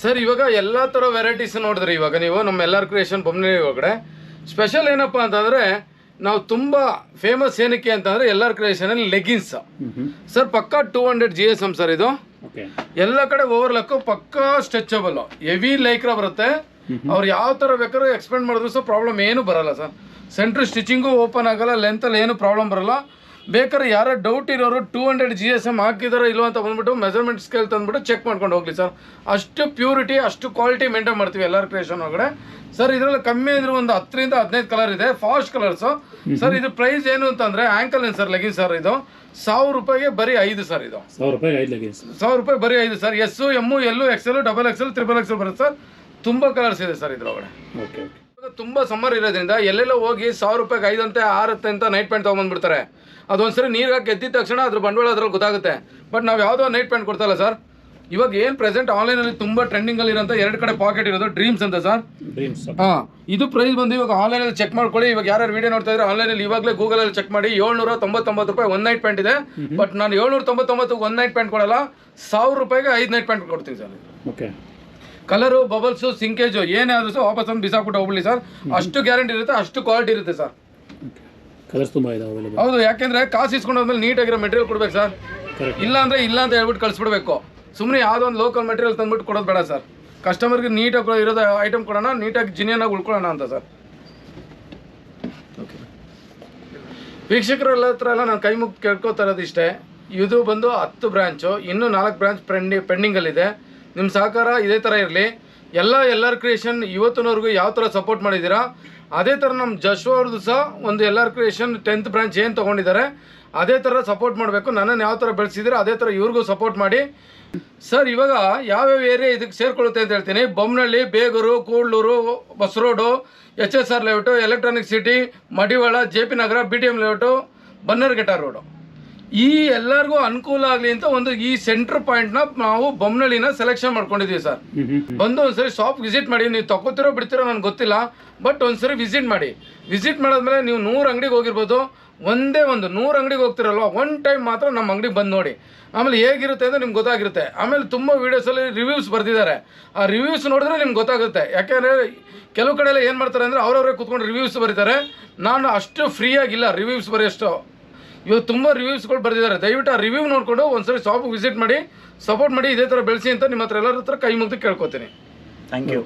ಸರ್ ಇವಾಗ ಎಲ್ಲ ಥರ ವೆರೈಟೀಸ್ ನೋಡಿದ್ರಿ. ಇವಾಗ ನೀವು ನಮ್ಮ ಎಲ್ಲರ ಕ್ರಿಯೇಷನ್ ಬೊಮ್ಮನಹಳ್ಳಿ ಒಳಗಡೆ. ಸ್ಪೆಷಲ್ ಏನಪ್ಪ ಅಂತಂದರೆ ನಾವು ತುಂಬ ಫೇಮಸ್ ಏನಕ್ಕೆ ಅಂತಂದರೆ ಎಲ್ಲರ ಕ್ರಿಯೇಷನಲ್ಲಿ ಲೆಗಿನ್ಸ್ ಸರ್ ಪಕ್ಕಾ two hundred G S M sir ಇದು. ಓಕೆ ಎಲ್ಲ ಕಡೆ ಓವರ್ಲಕ್ಕು ಪಕ್ಕಾ ಸ್ಟ್ರೆಚಬಲ್ ಹೆವಿ ಲೈಕ್ರ ಬರುತ್ತೆ. ಅವ್ರು ಯಾವ ಥರ ಬೇಕಾದ್ರೂ ಎಕ್ಸ್ಪೆಂಡ್ ಮಾಡಿದ್ರು ಸಹ ಪ್ರಾಬ್ಲಮ್ ಏನು ಬರಲ್ಲ ಸರ್. ಸೆಂಟ್ರ್ ಸ್ಟಿಚಿಂಗು ಓಪನ್ ಆಗಲ್ಲ ಲೆಂತಲ್ಲಿ ಏನು ಪ್ರಾಬ್ಲಮ್ ಬರಲ್ಲ. ಬೇಕಾದ್ರೆ ಯಾರೋ ಡೌಟ್ ಇರೋರು two hundred G S M ಹಾಕಿದಾರೋ ಇಲ್ಲೋ ಅಂತ ಬಂದ್ಬಿಟ್ಟು ಮೆಜರ್ಮೆಂಟ್ ಸ್ಕೇಲ್ ತಂದ್ಬಿಟ್ಟು ಚೆಕ್ ಮಾಡ್ಕೊಂಡು ಹೋಗ್ಲಿ ಸರ್. ಅಷ್ಟು ಪ್ಯೂರಿಟಿ ಅಷ್ಟು ಕ್ವಾಲಿಟಿ ಮೇಂಟೈನ್ ಮಾಡ್ತೀವಿ ಎಲ್ಲರ ಕ್ರಿಯೇಷನ್ ಒಳಗಡೆ. ಸರ್ ಇದರಲ್ಲಿ ಕಮ್ಮಿ ಅಂದ್ರೆ ಒಂದು ಹತ್ತರಿಂದ ಹದಿನೈದು ಕಲರ್ ಇದೆ ಫಾಸ್ಟ್ ಕಲರ್ಸು ಸರ್. ಇದು ಪ್ರೈಸ್ ಏನು ಅಂತಂದ್ರೆ ಆಂಕಲ್ ಏನು ಸರ್ ಲೆಗಿನ್ ಸರ್ ಇದು? ಸಾವಿರ ರೂಪಾಯಿಗೆ ಬರೀ ಐದು ಸರ್ ಇದು. ಸಾವಿರ ರೂಪಾಯಿ ಸಾವಿರ ರೂಪಾಯಿ ಬರೀ ಐದು sir. S M M X L double X L triple L ಬರುತ್ತೆ ಸರ್. ತುಂಬ ಕಲರ್ಸ್ ಇದೆ ಸರ್ ಇದ್ರೊಳಗಡೆ. ಓಕೆ ಓಕೆ ಇವಾಗ ತುಂಬ ಸಮ್ಮರ್ ಇರೋದ್ರಿಂದ ಎಲ್ಲೆಲ್ಲ ಹೋಗಿ ಸಾವಿರ ರೂಪಾಯಿಗೆ ಐದಂತೆ ಆರತ್ತೆ ಅಂತ ನೈಟ್ ಪ್ಯಾಂಟ್ ತೊಗೊಂಬಂದ್ಬಿಡ್ತಾರೆ. ಅದೊಂದ್ಸರಿ ನೀರು ಹಾಕಿ ಎದ್ದಿದ ತಕ್ಷಣ ಅದ್ರ ಬಂಡವಾಳ ಅದ್ರಲ್ಲಿ ಗೊತ್ತಾಗುತ್ತೆ. ಬಟ್ ನಾವು ಯಾವುದೋ ನೈಟ್ ಪ್ಯಾಂಟ್ ಕೊಡ್ತಲ್ಲ ಸರ್ ಇವಾಗ ಏನು ಪ್ರೆಸೆಂಟ್ ಆನ್ಲೈನಲ್ಲಿ ತುಂಬ ಟ್ರೆಂಡಿಂಗಲ್ಲಿ ಇರೋಂಥ ಎರಡು ಕಡೆ ಪಾಕೆಟ್ ಇರೋದು ಡ್ರೀಮ್ಸ್ ಅಂತ ಸರ್ ಡ್ರೀಮ್ಸ್ ಹಾಂ ಇದು ಪ್ರೈಸ್ ಬಂದು ಇವಾಗ ಆನ್ಲೈನಲ್ಲಿ ಚೆಕ್ ಮಾಡ್ಕೊಳ್ಳಿ. ಇವಾಗ ಯಾರು ವಿಡಿಯೋ ನೋಡ್ತಾ ಇದ್ರೆ ಆನ್ಲೈನಲ್ಲಿ ಇವಾಗಲೇ ಗೂಗಲಲ್ಲಿ ಚೆಕ್ ಮಾಡಿ ಏಳ್ನೂರ ತೊಂಬತ್ತೊಂಬತ್ತು ರೂಪಾಯಿ ಒಂದು ನೈಟ್ ಪ್ಯಾಂಟ್ ಇದೆ. ಬಟ್ ನಾನು ಏಳ್ನೂರ ತೊಂಬತ್ತೊಂಬತ್ತು ಒಂದು ನೈಟ್ ಪ್ಯಾಂಟ್ ಕೊಡಲ್ಲ ಸಾವಿರ ರೂಪಾಯಿಗೆ ಐದು ನೈಟ್ ಪ್ಯಾಂಟ್ ಕೊಡ್ತೀನಿ sir okay colour bubbles shrinkage ಏನೇ ಆದರೂ ಸಹ ವಾಪಸ್ ಒಂದು ಬಿಸಾಕ್ಬಿಟ್ಟು ಹೋಗ್ಬಿಡಿ ಸರ್. ಅಷ್ಟು ಗ್ಯಾರಂಟಿ ಇರುತ್ತೆ ಅಷ್ಟು ಕ್ವಾಲಿಟಿ ಇರುತ್ತೆ ಸರ್. ಕಲರ್ಸ್ ತುಂಬ ಇದೆ ಅವೈಲೇಬಲ್ ಹೌದು ಯಾಕೆಂದ್ರೆ ಕಾಸು ಇಸ್ಕೊಂಡು ಹೋದ್ಮೇಲೆ ನೀಟಾಗಿರೋ ಮೆಟೀರಿಯಲ್ ಕೊಡ್ಬೇಕು ಸರ್. ಇಲ್ಲಾಂದರೆ ಇಲ್ಲ ಅಂದ್ರೆ ಇಲ್ಲ ಅಂತ ಹೇಳ್ಬಿಟ್ಟು ಕಳಿಸ್ಬಿಡ್ಬೇಕು. ಸುಮ್ಮನೆ ಯಾವುದೋ ಒಂದು ಲೋಕಲ್ ಮೆಟೀರಿಯಲ್ ತಂದ್ಬಿಟ್ಟು ಕೊಡೋದು ಬೇಡ ಸರ್. ಕಸ್ಟಮರ್ಗೆ ನೀಟಾಗಿ ಇರೋದು ಐಟಮ್ ಕೊಡೋಣ ನೀಟಾಗಿ ಜಿನಿಯನ್ನಾಗಿ ಉಳ್ಕೊಳ್ಳೋಣ ಅಂತ ಸರ್. ವೀಕ್ಷಕರೆಲ್ಲ ಹತ್ರ ಎಲ್ಲ ನಾನು ಕೈ ಮುಗ್ದು ಕೇಳ್ಕೊತಾ ಇರೋದು ಇಷ್ಟೇ. ಇದು ಬಂದು ಹತ್ತು ಬ್ರ್ಯಾಂಚು ಇನ್ನೂ ನಾಲ್ಕು ಬ್ರಾಂಚ್ ಪೆಂಡಿ ಪೆಂಡಿಂಗಲ್ಲಿದೆ ನಿಮ್ಮ ಸಹಕಾರ ಇದೇ ಥರ ಇರಲಿ. ಎಲ್ಲ, ಎಲ್ಲರ ಕ್ರಿಯೇಷನ್ ಇವತ್ತಿನವರೆಗೂ ಯಾವ ಥರ ಸಪೋರ್ಟ್ ಮಾಡಿದ್ದೀರಾ? ಅದೇ ಥರ ನಮ್ಮ ಜಶ್ವ ಅವ್ರದ್ದು ಸಹ ಒಂದು ಎಲ್ಲರ ಕ್ರಿಯೇಷನ್ ಟೆಂತ್ ಬ್ರಾಂಚ್ ಏನು ತೊಗೊಂಡಿದ್ದಾರೆ, ಅದೇ ಥರ ಸಪೋರ್ಟ್ ಮಾಡಬೇಕು. ನನ್ನನ್ನು ಯಾವ ಥರ ಬೆಳೆಸಿದ್ರೆ ಅದೇ ಥರ ಇವ್ರಿಗೂ ಸಪೋರ್ಟ್ ಮಾಡಿ. ಸರ್ ಇವಾಗ ಯಾವ್ಯಾವ ಏರಿಯಾ ಇದಕ್ಕೆ ಸೇರ್ಕೊಳ್ಳುತ್ತೆ ಅಂತ ಹೇಳ್ತೀನಿ. Bommanahalli Begur, Kudlur bus road H S R layout electronic city Madiwala, J P Nagar, B T M layout Bannerghatta road ಈ ಎಲ್ಲರಿಗೂ ಅನುಕೂಲ ಆಗಲಿ ಅಂತ ಒಂದು ಈ ಸೆಂಟ್ರ್ ಪಾಯಿಂಟ್ನ ನಾವು ಬೊಮ್ಮನಳ್ಳಿನ ಸೆಲೆಕ್ಷನ್ ಮಾಡ್ಕೊಂಡಿದ್ದೀವಿ ಸರ್. ಬಂದು ಒಂದ್ಸರಿ ಶಾಪ್ ವಿಸಿಟ್ ಮಾಡಿ ನೀವು ತಗೋತಿರೋ ಬಿಡ್ತಿರೋ ನನಗೆ ಗೊತ್ತಿಲ್ಲ ಬಟ್ ಒಂದ್ಸರಿ ವಿಸಿಟ್ ಮಾಡಿ. ವಿಸಿಟ್ ಮಾಡಾದ್ಮೇಲೆ ನೀವು ನೂರು ಅಂಗಡಿಗೆ ಹೋಗಿರ್ಬೋದು ಒಂದೇ ಒಂದು ನೂರು ಅಂಗಡಿಗೆ ಹೋಗ್ತಿರಲ್ವ? ಒನ್ ಟೈಮ್ ಮಾತ್ರ ನಮ್ಮ ಅಂಗಡಿಗೆ ಬಂದು ನೋಡಿ. ಆಮೇಲೆ ಹೇಗಿರುತ್ತೆ ಅಂತ ನಿಮ್ಗೆ ಗೊತ್ತಾಗಿರುತ್ತೆ. ಆಮೇಲೆ ತುಂಬ ವೀಡಿಯೋಸಲ್ಲಿ ರಿವ್ಯೂಸ್ ಬರ್ತಿದ್ದಾರೆ ಆ ರಿವ್ಯೂಸ್ ನೋಡಿದ್ರೆ ನಿಮ್ಗೆ ಗೊತ್ತಾಗುತ್ತೆ. ಯಾಕೆಂದರೆ ಕೆಲವು ಕಡೆ ಎಲ್ಲ ಏನು ಮಾಡ್ತಾರೆ ಅಂದರೆ ಅವ್ರವರೇ ಕೂತ್ಕೊಂಡು ರಿವ್ಯೂಸ್ ಬರೀತಾರೆ. ನಾನು ಅಷ್ಟು ಫ್ರೀಯಾಗಿಲ್ಲ ರಿವ್ಯೂಸ್ ಬರೆಯೋಷ್ಟು ಇವಾಗ ತುಂಬ ರಿವ್ಯೂಸ್ಗಳು ಬರೆದಿದ್ದಾರೆ. ದಯವಿಟ್ಟು ಆ ರಿವ್ಯೂ ನೋಡಿಕೊಂಡು ಒಂದ್ಸರಿ ಶಾಪಿಗೆ ವಿಸಿಟ್ ಮಾಡಿ ಸಪೋರ್ಟ್ ಮಾಡಿ ಇದೇ ಥರ ಬೆಳೆಸಿ ಅಂತ ನಿಮ್ಮ ಹತ್ರ ಎಲ್ಲರ ಹತ್ರ ಕೈ ಮುಗಿದು ಕೇಳ್ಕೊತೀನಿ. Thank you